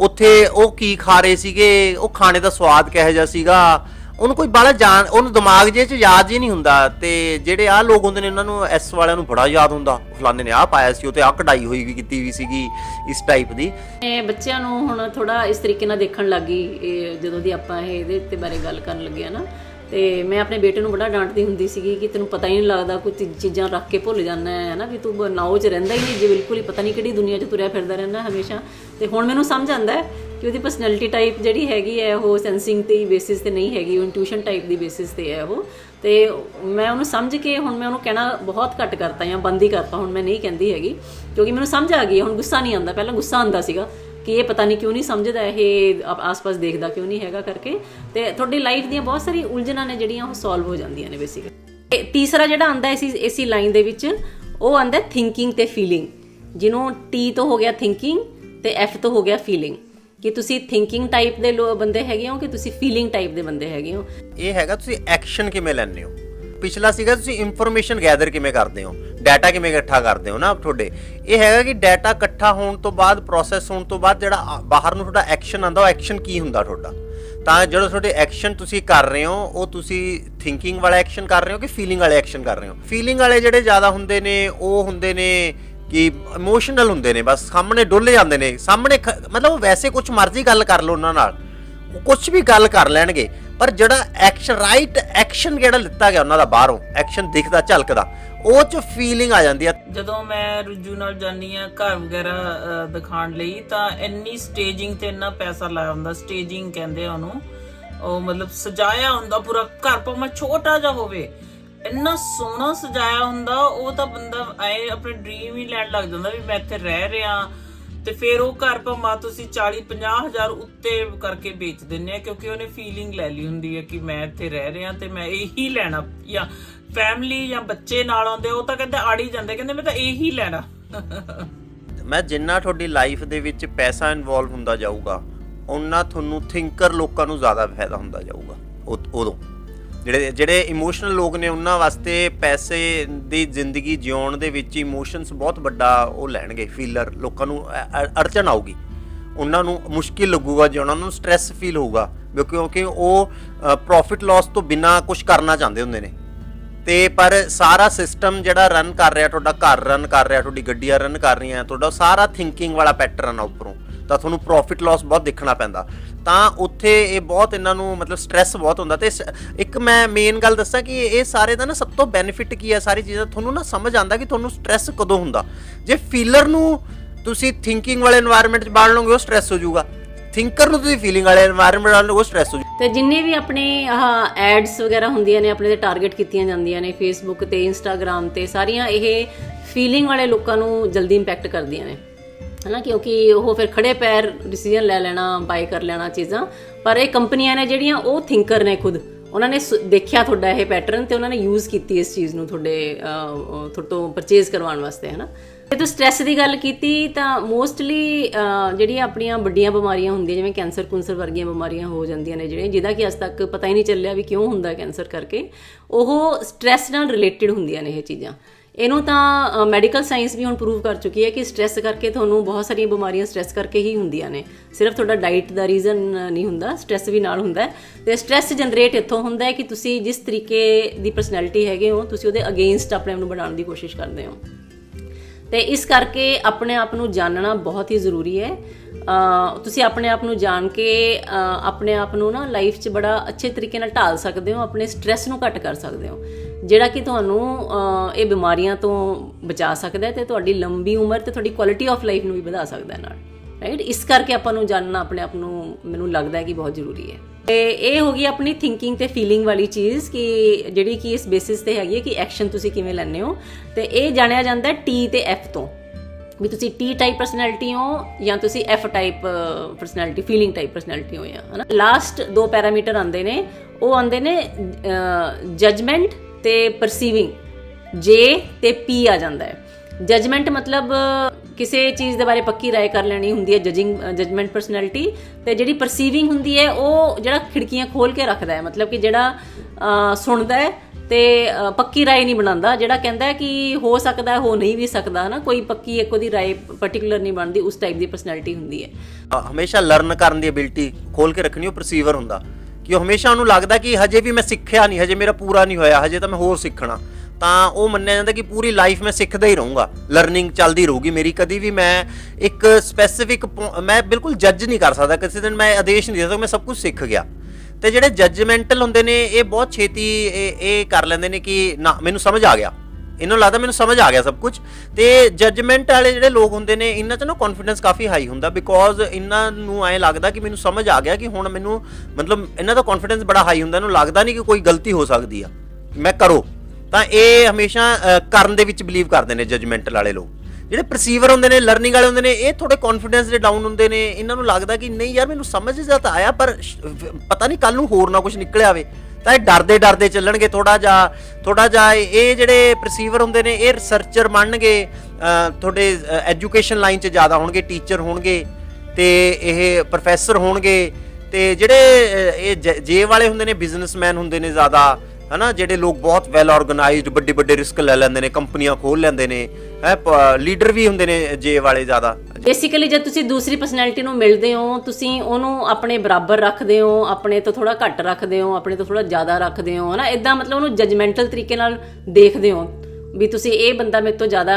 ਉੱਥੇ ਉਹ ਕੀ ਖਾ ਰਹੇ ਸੀਗੇ, ਉਹ ਖਾਣੇ ਦਾ ਸਵਾਦ ਕਿਹੋ ਜਿਹਾ ਸੀਗਾ ਉਹਨੂੰ ਕੋਈ ਬਾਲਾ ਜਾਣ, ਉਹਨੂੰ ਦਿਮਾਗ ਜੇ ਚ ਯਾਦ ਹੀ ਨਹੀਂ ਹੁੰਦਾ ਤੇ ਜਿਹੜੇ ਆਹ ਲੋਕ ਹੁੰਦੇ ਨੇ ਉਹਨਾਂ ਨੂੰ ਐਸ ਵਾਲਿਆਂ ਨੂੰ ਬੜਾ ਯਾਦ ਹੁੰਦਾ। ਫਲਾਣੇ ਨੇ ਆਹ ਪਾਇਆ ਸੀ, ਉਹ ਤੇ ਆਹ ਕਢਾਈ ਹੋਈ ਵੀ ਕੀਤੀ ਵੀ ਸੀਗੀ ਇਸ ਟਾਈਪ ਦੀ। ਇਹ ਬੱਚਿਆਂ ਨੂੰ ਹੁਣ ਥੋੜਾ ਇਸ ਤਰੀਕੇ ਨਾਲ ਦੇਖਣ ਲੱਗੀ ਇਹ ਜਦੋਂ ਦੀ ਆਪਾਂ ਇਹ ਇਹਦੇ ਤੇ ਬਾਰੇ ਗੱਲ ਕਰਨ ਲੱਗੇ ਆ ਨਾ। ਤੇ ਮੈਂ ਆਪਣੇ ਬੇਟੇ ਨੂੰ ਬੜਾ ਡਾਂਟਦੀ ਹੁੰਦੀ ਸੀਗੀ ਕਿ ਤੈਨੂੰ ਪਤਾ ਹੀ ਨਹੀਂ ਲੱਗਦਾ ਕੋਈ ਚੀਜ਼ਾਂ ਰੱਖ ਕੇ ਭੁੱਲ ਜਾਂਦਾ ਹੈ ਨਾ, ਵੀ ਤੂੰ ਨਾਉ 'ਚ ਰਹਿੰਦਾ ਹੀ ਨਹੀਂ, ਜੇ ਬਿਲਕੁਲ ਹੀ ਪਤਾ ਨਹੀਂ ਕਿਹੜੀ ਦੁਨੀਆ 'ਚ ਤੁਰਿਆ ਫਿਰਦਾ ਰਹਿੰਦਾ ਹਮੇਸ਼ਾ। ਤੇ ਹੁਣ ਮੈਨੂੰ ਸਮਝ ਆਉਂਦਾ ਹੈ ਕਿ ਉਹਦੀ ਪਰਸਨੈਲਿਟੀ ਟਾਈਪ ਜਿਹੜੀ ਹੈਗੀ ਹੈ ਉਹ ਸੈਂਸਿੰਗ ਤੇ ਬੇਸਿਸ ਤੇ ਨਹੀਂ ਹੈਗੀ ਉਹ ਇੰਟੂਇਸ਼ਨ ਟਾਈਪ ਦੀ ਬੇਸਿਸ ਤੇ ਹੈ ਉਹ। ਤੇ ਮੈਂ ਉਹਨੂੰ ਸਮਝ ਕੇ ਹੁਣ ਮੈਂ ਉਹਨੂੰ ਕਹਿਣਾ ਬਹੁਤ ਘੱਟ ਕਰਤਾ ਜਾਂ ਬੰਦ ਹੀ ਕਰਤਾ ਹੁਣ ਮੈਂ ਨਹੀਂ ਕਹਿੰਦੀ ਹੈਗੀ। ਕਿਉਂਕਿ ਮੈਨੂੰ ਸਮਝ ਆ ਗਈ ਹੈ, ਹੁਣ ਗੁੱਸਾ ਨਹੀਂ ਆਉਂਦਾ। ਪਹਿਲਾਂ ਗੁੱਸਾ ਆਉਂਦਾ ਸੀਗਾ ਕਿ ਇਹ ਪਤਾ ਨਹੀਂ ਕਿਉਂ ਨਹੀਂ ਸਮਝਦਾ ਇਹ ਆਸ-ਪਾਸ ਦੇਖਦਾ ਕਿਉਂ ਨਹੀਂ ਹੈਗਾ ਕਰਕੇ। ਤੇ ਤੁਹਾਡੀ ਲਾਈਫ ਦੀਆਂ ਬਹੁਤ ਸਾਰੀ ਉਲਝਣਾਂ ਨੇ ਜਿਹੜੀਆਂ ਉਹ ਸੋਲਵ ਹੋ ਜਾਂਦੀਆਂ ਨੇ ਬੇਸਿਕਲੀ ਤੀਸਰਾ ਜਿਹੜਾ ਆਂਦਾ ਇਸੀ ਇਸੀ ਲਾਈਨ ਦੇ ਵਿੱਚ ਉਹ ਆਂਦਾ ਥਿੰਕਿੰਗ ਤੇ ਫੀਲਿੰਗ ਜਿਹਨੂੰ ਟੀ ਤੋਂ ਹੋ ਗਿਆ ਥਿੰਕਿੰਗ ਤੇ ਐਫ ਤੋਂ ਹੋ ਗਿਆ ਫੀਲਿੰਗ ਕਿ ਤੁਸੀਂ ਥਿੰਕਿੰਗ ਟਾਈਪ ਦੇ ਲੋ ਬੰਦੇ ਹੈਗੇ ਹੋ ਕਿ ਤੁਸੀਂ ਫੀਲਿੰਗ ਟਾਈਪ ਦੇ ਬੰਦੇ ਹੈਗੇ ਹੋ? ਇਹ ਹੈਗਾ ਤੁਸੀਂ ਐਕਸ਼ਨ ਕਿਵੇਂ ਲੈਂਦੇ ਹੋ? ਪਿਛਲਾ ਸੀਗਾ ਤੁਸੀਂ ਇਨਫੋਰਮੇਸ਼ਨ ਗੈਦਰ ਕਿਵੇਂ ਕਰਦੇ ਹੋ? ਡਾਟਾ ਕਿਵੇਂ ਇਕੱਠਾ ਕਰਦੇ ਹੋ ਨਾ ਤੁਹਾਡੇ? ਇਹ ਹੈਗਾ ਕਿ ਡਾਟਾ ਇਕੱਠਾ ਹੋਣ ਤੋਂ ਬਾਅਦ ਪ੍ਰੋਸੈਸ ਹੋਣ ਤੋਂ ਬਾਅਦ ਜਿਹੜਾ ਬਾਹਰ ਨੂੰ ਤੁਹਾਡਾ ਐਕਸ਼ਨ ਆਂਦਾ ਉਹ ਐਕਸ਼ਨ ਕੀ ਹੁੰਦਾ ਤੁਹਾਡਾ? ਤਾਂ ਜਦੋਂ ਤੁਹਾਡੇ ਐਕਸ਼ਨ ਤੁਸੀਂ ਕਰ ਰਹੇ ਹੋ, ਉਹ ਤੁਸੀਂ ਥਿੰਕਿੰਗ ਵਾਲਾ ਐਕਸ਼ਨ ਕਰ ਰਹੇ ਹੋ ਕਿ ਫੀਲਿੰਗ ਵਾਲੇ ਐਕਸ਼ਨ ਕਰ ਰਹੇ ਹੋ? ਫੀਲਿੰਗ ਵਾਲੇ ਜਿਹੜੇ ਜ਼ਿਆਦਾ ਹੁੰਦੇ ਨੇ, ਉਹ ਹੁੰਦੇ ਨੇ ਕਿ ਇਮੋਸ਼ਨਲ ਹੁੰਦੇ ਨੇ ਬਸ ਸਾਹਮਣੇ ਡੁੱਲ ਜਾਂਦੇ ਨੇ ਸਾਹਮਣੇ ਮਤਲਬ ਵੈਸੇ ਕੁਝ ਮਰਜ਼ੀ ਗੱਲ ਕਰ ਲਓ ਉਹਨਾਂ ਨਾਲ ਉਹ ਕੁਝ ਵੀ ਗੱਲ ਕਰ ਲੈਣਗੇ ਪਰ ਜਿਹੜਾ ਐਕਸ਼ਨ ਰਾਈਟ ਐਕਸ਼ਨ ਜਿਹੜਾ ਲਿੱਤਾ ਗਿਆ ਉਹਨਾਂ ਦਾ ਬਾਹਰੋਂ ਐਕਸ਼ਨ ਦਿਖਦਾ ਝਲਕਦਾ ਉਹ ਚ ਫੀਲਿੰਗ ਆ ਜਾਂਦੀ ਆ। ਜਦੋਂ ਮੈਂ ਰੁਜੂ ਨਾਲ ਜਾਨੀ ਆ ਘਰ ਵਗੈਰਾ ਅਹ, ਲਈ ਤਾਂ ਇੰਨੀ ਸਟੇਜਿੰਗ ਤੇ ਇੰਨਾ ਪੈਸਾ ਲਾਇਆ ਹੁੰਦਾ ਸਟੇਜਿੰਗ ਕਹਿੰਦੇ ਆ ਉਹਨੂੰ ਉਹ ਮਤਲਬ ਸਜਾਇਆ ਹੁੰਦਾ ਪੂਰਾ ਘਰ ਭਾਵੇਂ ਛੋਟਾ ਜਿਹਾ ਹੋਵੇ ਇੰਨਾ ਸੋਹਣਾ ਸਜਾਇਆ ਹੁੰਦਾ, ਉਹ ਤਾਂ ਬੰਦਾ ਐ ਆਪਣੇ ਡ੍ਰੀਮ ਹੀ ਲੈਣ ਲੱਗ ਜਾਂਦਾ ਵੀ ਮੈਂ ਇੱਥੇ ਰਹਿ ਰਿਹਾ। ਤੇ ਫਿਰ ਉਹ ਘਰ ਭਾਵੇਂ ਤੁਸੀਂ 40 50 ਹਜ਼ਾਰ ਉੱਤੇ ਕਰਕੇ ਵੇਚ ਦਿੰਨੇ ਆ, ਕਿਉਂਕਿ ਉਹਨੇ ਫੀਲਿੰਗ ਲੈ ਲਈ ਹੁੰਦੀ ਹੈ ਕਿ ਮੈਂ ਇੱਥੇ ਰਹਿ ਰਿਹਾ ਤੇ ਮੈਂ ਇਹੀ ਲੈਣਾ। ਜਾਂ ਫੈਮਿਲੀ ਜਾਂ ਬੱਚੇ ਨਾਲ ਆਉਂਦੇ, ਉਹ ਤਾਂ ਕਹਿੰਦੇ ਆੜੀ ਜਾਂਦੇ, ਕਹਿੰਦੇ ਮੈਂ ਤਾਂ ਇਹੀ ਲੈਣਾ। ਮੈਂ ਜਿੰਨਾ ਤੁਹਾਡੀ ਲਾਈਫ ਦੇ ਵਿੱਚ ਪੈਸਾ ਇਨਵੋਲਵ ਹੁੰਦਾ ਜਾਊਗਾ ਉਹਨਾਂ ਤੁਹਾਨੂੰ ਥਿੰਕਰ ਲੋਕਾਂ ਨੂੰ ਜ਼ਿਆਦਾ ਫਾਇਦਾ ਹੁੰਦਾ ਜਾਊਗਾ ਉਹ- ਉਦੋਂ। ਜਿਹੜੇ ਜਿਹੜੇ ਇਮੋਸ਼ਨਲ ਲੋਕ ਨੇ ਉਹਨਾਂ ਵਾਸਤੇ ਪੈਸੇ ਦੀ ਜ਼ਿੰਦਗੀ ਜਿਉਣ ਦੇ ਵਿੱਚ ਇਮੋਸ਼ਨਸ ਬਹੁਤ ਵੱਡਾ ਉਹ ਲੈਣਗੇ ਫੀਲਰ ਲੋਕਾਂ ਨੂੰ ਅ- ਅੜਚਨ ਆਊਗੀ। ਉਹਨਾਂ ਨੂੰ ਮੁਸ਼ਕਿਲ ਲੱਗੂਗਾ ਜੇ ਉਹਨਾਂ ਨੂੰ ਸਟ੍ਰੈਸ ਫੀਲ ਹੋਊਗਾ ਕਿਉਂਕਿ ਉਹ ਪ੍ਰੋਫਿਟ ਲਾਸ ਤੋਂ ਬਿਨਾ ਕੁਝ ਕਰਨਾ ਚਾਹੁੰਦੇ ਹੁੰਦੇ ਨੇ। ਤੇ ਪਰ ਸਾਰਾ ਸਿਸਟਮ ਜਿਹੜਾ ਰਨ ਕਰ ਰਿਹਾ, ਤੁਹਾਡਾ ਘਰ ਰਨ ਕਰ ਰਿਹਾ, ਤੁਹਾਡੀ ਗੱਡੀਆਂ ਰਨ ਕਰ ਰਹੀਆਂ, ਤੁਹਾਡਾ ਸਾਰਾ ਥਿੰਕਿੰਗ ਵਾਲਾ ਪੈਟਰਨ ਆ ਉੱਪਰੋਂ, ਤਾਂ ਤੁਹਾਨੂੰ ਪ੍ਰੋਫਿਟ ਲਾਸ ਬਹੁਤ ਦੇਖਣਾ ਪੈਂਦਾ। ਤਾਂ ਉੱਥੇ ਇਹ ਬਹੁਤ ਇਹਨਾਂ ਨੂੰ ਮਤਲਬ ਸਟ्रेस ਬਹੁਤ ਹੁੰਦਾ ਤੇ ਇੱਕ ਮੈਂ ਮੇਨ ਗੱਲ ਦੱਸਾਂ ਕਿ ਇਹ ਸਾਰੇ ਦਾ ਨਾ ਸਭ ਤੋਂ ਬੈਨੀਫਿਟ ਕੀ ਹੈ ਸਾਰੀ ਚੀਜ਼ਾਂ ਤੁਹਾਨੂੰ ਨਾ ਸਮਝ ਆਉਂਦਾ ਕਿ ਤੁਹਾਨੂੰ ਸਟ्रेस ਕਦੋਂ ਹੁੰਦਾ। ਜੇ ਫੀਲਰ ਨੂੰ ਤੁਸੀਂ ਥਿੰਕਿੰਗ ਵਾਲੇ এনवायरमेंट 'ਚ ਬਾੜ ਲਓਗੇ, ਉਹ ਸਟ्रेस ਹੋ ਜਾਊਗਾ। ਥਿੰਕਰ ਨੂੰ ਤੁਸੀਂ ਫੀਲਿੰਗ ਵਾਲੇ এনवायरमेंट ਨਾਲ ਉਹ ਸਟ्रेस ਹੋ ਤੇ ਜਿੰਨੇ ਵੀ ਆਪਣੇ ਆਹ ਐਡਸ ਵਗੈਰਾ ਹੁੰਦੀਆਂ ਨੇ, ਆਪਣੇ ਤੇ ਟਾਰਗੇਟ ਕੀਤੀਆਂ ਜਾਂਦੀਆਂ ਨੇ ਫੇਸਬੁੱਕ ਤੇ ਇੰਸਟਾਗ੍ਰam ਤੇ, ਸਾਰੀਆਂ ਇਹ ਫੀਲਿੰਗ ਵਾਲੇ ਲੋਕਾਂ ਨੂੰ ਜਲਦੀ ਇੰਪੈਕਟ ਕਰਦੀਆਂ ਨੇ। ਹਨਾ ਕਿਉਂਕਿ ਉਹ ਫਿਰ ਖੜੇ ਪੈਰ ਡਿਸੀਜਨ ਲੈ ਲੈਣਾ ਬਾਈ ਕਰ ਲੈਣਾ ਚੀਜ਼ਾਂ। ਪਰ ਇਹ ਕੰਪਨੀਆਂ ਨੇ ਜਿਹੜੀਆਂ ਉਹ ਥਿੰਕਰ ਨੇ ਖੁਦ। ਉਹਨਾਂ ਨੇ ਸੁ- ਦੇਖਿਆ ਤੁਹਾਡਾ ਇਹ ਪੈਟਰਨ ਤੇ ਉਹਨਾਂ ਨੇ ਯੂਜ਼ ਕੀਤੀ ਇਸ ਚੀਜ਼ ਨੂੰ ਤੁਹਾਡੇ ਅਹ, ਤੁਹਾਡੇ ਤੋਂ ਪਰਚੇਜ਼ ਕਰਵਾਉਣ ਵਾਸਤੇ ਹਨਾ ਜੇ ਤੁਸੀਂ ਸਟ੍ਰੈਸ ਦੀ ਗੱਲ ਕੀਤੀ ਤਾਂ ਮੋਸਟਲੀ ਜਿਹੜੀਆਂ ਆਪਣੀਆਂ ਵੱਡੀਆਂ ਬਿਮਾਰੀਆਂ ਹੁੰਦੀਆਂ ਜਿਵੇਂ ਕੈਂਸਰ ਕੁੰਸਰ ਵਰਗੀਆਂ ਬਿਮਾਰੀਆਂ ਹੋ ਜਾਂਦੀਆਂ ਨੇ ਜਿਹੜੀਆਂ ਜਿਹਦਾ ਕਿ ਅੱਜ ਤੱਕ ਪਤਾ ਹੀ ਨਹੀਂ ਚੱਲਿਆ ਵੀ ਕਿਉਂ ਹੁੰਦਾ ਕੈਂਸਰ ਕਰਕੇ ਉਹ ਸਟ੍ਰੈਸ ਨਾਲ ਰਿਲੇਟਡ ਹੁੰਦੀਆਂ ਨੇ ਇਹ ਚੀਜ਼ਾਂ। ਇਹਨੂੰ ਤਾਂ ਮੈਡੀਕਲ ਸਾਇੰਸ ਵੀ ਹੁਣ ਪ੍ਰੂਵ ਕਰ ਚੁੱਕੀ ਹੈ ਕਿ ਸਟ੍ਰੈਸ ਕਰਕੇ ਤੁਹਾਨੂੰ ਬਹੁਤ ਸਾਰੀਆਂ ਬਿਮਾਰੀਆਂ ਸਟ੍ਰੈਸ ਕਰਕੇ ਹੀ ਹੁੰਦੀਆਂ ਨੇ। ਸਿਰਫ ਤੁਹਾਡਾ ਡਾਈਟ ਦਾ ਰੀਜ਼ਨ ਨਹੀਂ ਹੁੰਦਾ ਸਟ੍ਰੈਸ ਵੀ ਨਾਲ ਹੁੰਦਾ ਹੈ। ਤੇ ਸਟ੍ਰੈਸ ਜਨਰੇਟ ਇੱਥੋਂ ਹੁੰਦਾ ਹੈ ਕਿ ਤੁਸੀਂ ਜਿਸ ਤਰੀਕੇ ਦੀ ਪਰਸਨੈਲਿਟੀ ਹੈਗੇ ਹੋ, ਤੁਸੀਂ ਉਹਦੇ ਅਗੇਂਸਟ ਆਪਣੇ ਆਪ ਨੂੰ ਬਣਾਉਣ ਦੀ ਕੋਸ਼ਿਸ਼ ਕਰਦੇ ਹੋ। ਤੇ ਇਸ ਕਰਕੇ ਆਪਣੇ ਆਪ ਨੂੰ ਜਾਣਨਾ ਬਹੁਤ ਹੀ ਜ਼ਰੂਰੀ ਹੈ। ਤੁਸੀਂ ਆਪਣੇ ਆਪ ਨੂੰ ਜਾਣ ਕੇ ਆਪਣੇ ਆਪ ਨੂੰ ਨਾ ਲਾਈਫ 'ਚ ਬੜਾ ਅੱਛੇ ਤਰੀਕੇ ਨਾਲ ਢਾਲ ਸਕਦੇ ਹੋ, ਆਪਣੇ ਸਟ੍ਰੈਸ ਨੂੰ ਘੱਟ ਕਰ ਸਕਦੇ ਹੋ। ਜਿਹੜਾ ਕਿ ਤੁਹਾਨੂੰ ਇਹ ਬਿਮਾਰੀਆਂ ਤੋਂ ਬਚਾ ਸਕਦਾ ਹੈ ਤੇ ਤੁਹਾਡੀ ਲੰਬੀ ਉਮਰ ਤੇ ਤੁਹਾਡੀ ਕੁਆਲਿਟੀ ਆਫ ਲਾਈਫ ਨੂੰ ਵੀ ਵਧਾ ਸਕਦਾ ਹੈ ਨਾਲ ਰਾਈਟ ਇਸ ਕਰਕੇ ਆਪਾਂ ਨੂੰ ਜਾਣਨਾ ਆਪਣੇ ਆਪ ਨੂੰ ਮੈਨੂੰ ਲੱਗਦਾ ਹੈ ਕਿ ਬਹੁਤ ਜ਼ਰੂਰੀ ਹੈ। ਤੇ ਇਹ ਹੋ ਗਈ ਆਪਣੀ ਥਿੰਕਿੰਗ ਤੇ ਫੀਲਿੰਗ ਵਾਲੀ ਚੀਜ਼ ਕਿ ਜਿਹੜੀ ਕਿ ਇਸ ਬੇਸਿਸ ਤੇ ਹੈਗੀ ਹੈ ਕਿ ਐਕਸ਼ਨ ਤੁਸੀਂ ਕਿਵੇਂ ਲੈਂਦੇ ਹੋ। ਤੇ ਇਹ ਜਾਣਿਆ ਜਾਂਦਾ ਟੀ ਤੇ ਐਫ ਤੋਂ, ਵੀ ਤੁਸੀਂ ਟੀ ਟਾਈਪ ਪਰਸਨੈਲਿਟੀ ਹੋ ਜਾਂ ਤੁਸੀਂ F type personality feeling type personality ਹੋ ਜਾਂ, ਹਨਾ? ਲਾਸਟ ਦੋ ਪੈਰਾਮੀਟਰ ਆਉਂਦੇ ਨੇ, ਉਹ ਆਉਂਦੇ ਨੇ ਜਜਮੈਂਟ ਤੇ ਪਰਸੀਵਿੰਗ ਜੇ ਤੇ ਪੀ ਆ ਜਾਂਦਾ ਹੈ। ਜਜਮੈਂਟ ਮਤਲਬ, ਕਿਸੇ ਚੀਜ਼ ਦੇ ਬਾਰੇ ਪੱਕੀ ਰਾਏ ਕਰ ਲੈਣੀ ਹੁੰਦੀ ਹੈ ਜਜਿੰਗ ਜਜਮੈਂਟ ਪਰਸਨੈਲਿਟੀ ਤੇ ਜਿਹੜੀ ਪਰਸੀਵਿੰਗ ਹੁੰਦੀ ਹੈ, ਉਹ ਜਿਹੜਾ ਖਿੜਕੀਆਂ ਖੋਲ ਕੇ ਰੱਖਦਾ ਹੈ। ਮਤਲਬ ਕਿ ਜਿਹੜਾ ਸੁਣਦਾ ਹੈ ਤੇ ਪੱਕੀ ਰਾਏ ਨਹੀਂ ਬਣਾਉਂਦਾ, ਜਿਹੜਾ ਕਹਿੰਦਾ ਕਿ ਹੋ ਸਕਦਾ ਹੈ, ਹੋ ਨਹੀਂ ਵੀ ਸਕਦਾ, ਹਨਾ? ਕੋਈ ਪੱਕੀ ਇੱਕ ਉਹਦੀ ਰਾਏ ਪਾਰਟਿਕੂਲਰ ਨਹੀਂ ਬਣਦੀ, ਉਸ ਟਾਈਪ ਦੀ ਪਰਸਨੈਲਿਟੀ ਹੁੰਦੀ ਹੈ। ਹਮੇਸ਼ਾ ਲਰਨ ਕਰਨ ਦੀ ਐਬਿਲਿਟੀ ਖੋਲ ਕੇ ਰੱਖਣੀ, ਉਹ ਪਰਸੀਵਰ ਹੁੰਦਾ। ਕਿ ਉਹ ਹਮੇਸ਼ਾ ਉਹਨੂੰ ਲੱਗਦਾ ਕਿ ਹਜੇ ਵੀ ਮੈਂ ਸਿੱਖਿਆ ਨਹੀਂ, ਹਜੇ ਮੇਰਾ ਪੂਰਾ ਨਹੀਂ ਹੋਇਆ, ਹਜੇ ਤਾਂ ਮੈਂ ਹੋਰ ਸਿੱਖਣਾ। ਤਾਂ ਉਹ ਮੰਨਿਆ ਜਾਂਦਾ ਕਿ ਪੂਰੀ ਲਾਈਫ ਮੈਂ ਸਿੱਖਦਾ ਹੀ ਰਹੂੰਗਾ। ਲਰਨਿੰਗ ਚੱਲਦੀ ਰਹੂਗੀ ਮੇਰੀ, ਕਦੀ ਵੀ ਮੈਂ ਇੱਕ ਸਪੈਸੀਫਿਕ ਮੈਂ ਬਿਲਕੁਲ ਜੱਜ ਨਹੀਂ ਕਰ ਸਕਦਾ, ਕਿਸੇ ਦਿਨ ਮੈਂ ਆਦੇਸ਼ ਨਹੀਂ ਦੇ ਸਕਦਾ, ਮੈਂ ਸਭ ਕੁਝ ਸਿੱਖ ਗਿਆ। ਤੇ ਜਿਹੜੇ ਜੱਜਮੈਂਟਲ ਹੁੰਦੇ ਨੇ, ਇਹ ਬਹੁਤ ਛੇਤੀ ਇਹ ਇਹ ਕਰ ਲੈਂਦੇ ਨੇ ਕਿ ਨਾ, ਮੈਨੂੰ ਸਮਝ ਆ ਗਿਆ। ਇਹਨਾਂ ਲੱਗਦਾ ਮੈਨੂੰ ਸਮਝ ਆ ਗਿਆ ਸਭ ਕੁਝ ਤੇ ਜੱਜਮੈਂਟ ਵਾਲੇ ਜਿਹੜੇ ਲੋਕ ਹੁੰਦੇ ਨੇ, ਇਹਨਾਂ 'ਚ ਨਾ ਕੌਨਫੀਡੈਂਸ ਕਾਫੀ ਹਾਈ ਹੁੰਦਾ ਬਿਕੋਜ਼ ਇਹਨਾਂ ਨੂੰ ਐਂ ਲੱਗਦਾ ਕਿ ਮੈਨੂੰ ਸਮਝ ਆ ਗਿਆ ਕਿ ਹੁਣ ਮੈਨੂੰ ਮਤਲਬ ਇਹਨਾਂ ਦਾ ਕੌਨਫੀਡੈਂਸ ਬੜਾ ਹਾਈ ਹੁੰਦਾ, ਇਹਨੂੰ ਲੱਗਦਾ ਨਹੀਂ ਕਿ ਕੋਈ ਗਲਤੀ ਹੋ ਸਕਦੀ ਆ ਮੈਂ ਕਰੋ। ਤਾਂ ਇਹ ਹਮੇਸ਼ਾ ਕਰਨ ਦੇ ਵਿੱਚ ਬਲੀਵ ਕਰਦੇ ਨੇ ਜੱਜਮੈਂਟਲ ਵਾਲੇ ਲੋਕ। ਜਿਹੜੇ ਪਰਸੀਵਰ ਹੁੰਦੇ ਨੇ ਲਰਨਿੰਗ ਵਾਲੇ ਹੁੰਦੇ ਨੇ, ਇਹ ਥੋੜੇ ਕੌਨਫੀਡੈਂਸ ਦੇ ਡਾਊਨ ਹੁੰਦੇ ਨੇ। ਇਹਨਾਂ ਨੂੰ ਲੱਗਦਾ ਕਿ ਨਹੀਂ ਯਾਰ, ਮੈਨੂੰ ਸਮਝ ਜਾਂ ਤਾਂ ਆਇਆ, ਪਰ ਪਤਾ ਨਹੀਂ ਕੱਲ ਨੂੰ ਹੋਰ ਨਾ ਕੁਝ ਨਿਕਲ ਆਵੇ। ਤਾਂ ਇਹ ਡਰਦੇ ਡਰਦੇ ਚੱਲਣਗੇ ਥੋੜਾ ਜਿਹਾ ਥੋੜਾ ਜਿਹਾ ਇਹ ਜਿਹੜੇ ਪ੍ਰਸੀਵਰ ਹੁੰਦੇ ਨੇ, ਇਹ ਰਿਸਰਚਰ ਬਣਨਗੇ ਤੁਹਾਡੇ ਐਜੂਕੇਸ਼ਨ ਲਾਈਨ 'ਚ ਜ਼ਿਆਦਾ ਹੋਣਗੇ ਟੀਚਰ ਹੋਣਗੇ, ਤੇ ਇਹ ਪ੍ਰੋਫੈਸਰ ਹੋਣਗੇ, ਤੇ ਜਿਹੜੇ ਇਹ ਜ- ਜੇ ਵਾਲੇ ਹੁੰਦੇ ਨੇ ਬਿਜ਼ਨਸਮੈਨ ਹੁੰਦੇ ਨੇ ਜ਼ਿਆਦਾ ਹਨਾ, ਜਿਹੜੇ ਲੋਕ ਬਹੁਤ ਵੈਲ ਆਰਗੇਨਾਈਜ਼ਡ ਵੱਡੇ ਵੱਡੇ ਰਿਸਕ ਲੈ ਲੈਂਦੇ ਨੇ, ਕੰਪਨੀਆਂ ਖੋਲ ਲੈਂਦੇ ਨੇ, ਹੈ ਲੀਡਰ ਵੀ ਹੁੰਦੇ ਨੇ ਜੇ ਵਾਲੇ ਜ਼ਿਆਦਾ। ਬੇਸਿਕਲੀ ਜਦ ਤੁਸੀਂ ਦੂਸਰੀ ਪਰਸਨੈਲਿਟੀ ਨੂੰ ਮਿਲਦੇ ਹੋ, ਤੁਸੀਂ ਉਹਨੂੰ ਆਪਣੇ ਬਰਾਬਰ ਰੱਖਦੇ ਹੋ, ਆਪਣੇ ਤੋਂ ਥੋੜਾ ਘੱਟ ਰੱਖਦੇ ਹੋ, ਆਪਣੇ ਤੋਂ ਥੋੜਾ ਜ਼ਿਆਦਾ ਰੱਖਦੇ ਹੋ, ਹਨਾ ਇਦਾਂ ਮਤਲਬ ਉਹਨੂੰ ਜਜਮੈਂਟਲ ਤਰੀਕੇ ਨਾਲ ਦੇਖਦੇ ਹੋ ਵੀ ਤੁਸੀਂ ਇਹ ਬੰਦਾ ਮੇਰੇ ਤੋਂ ਜ਼ਿਆਦਾ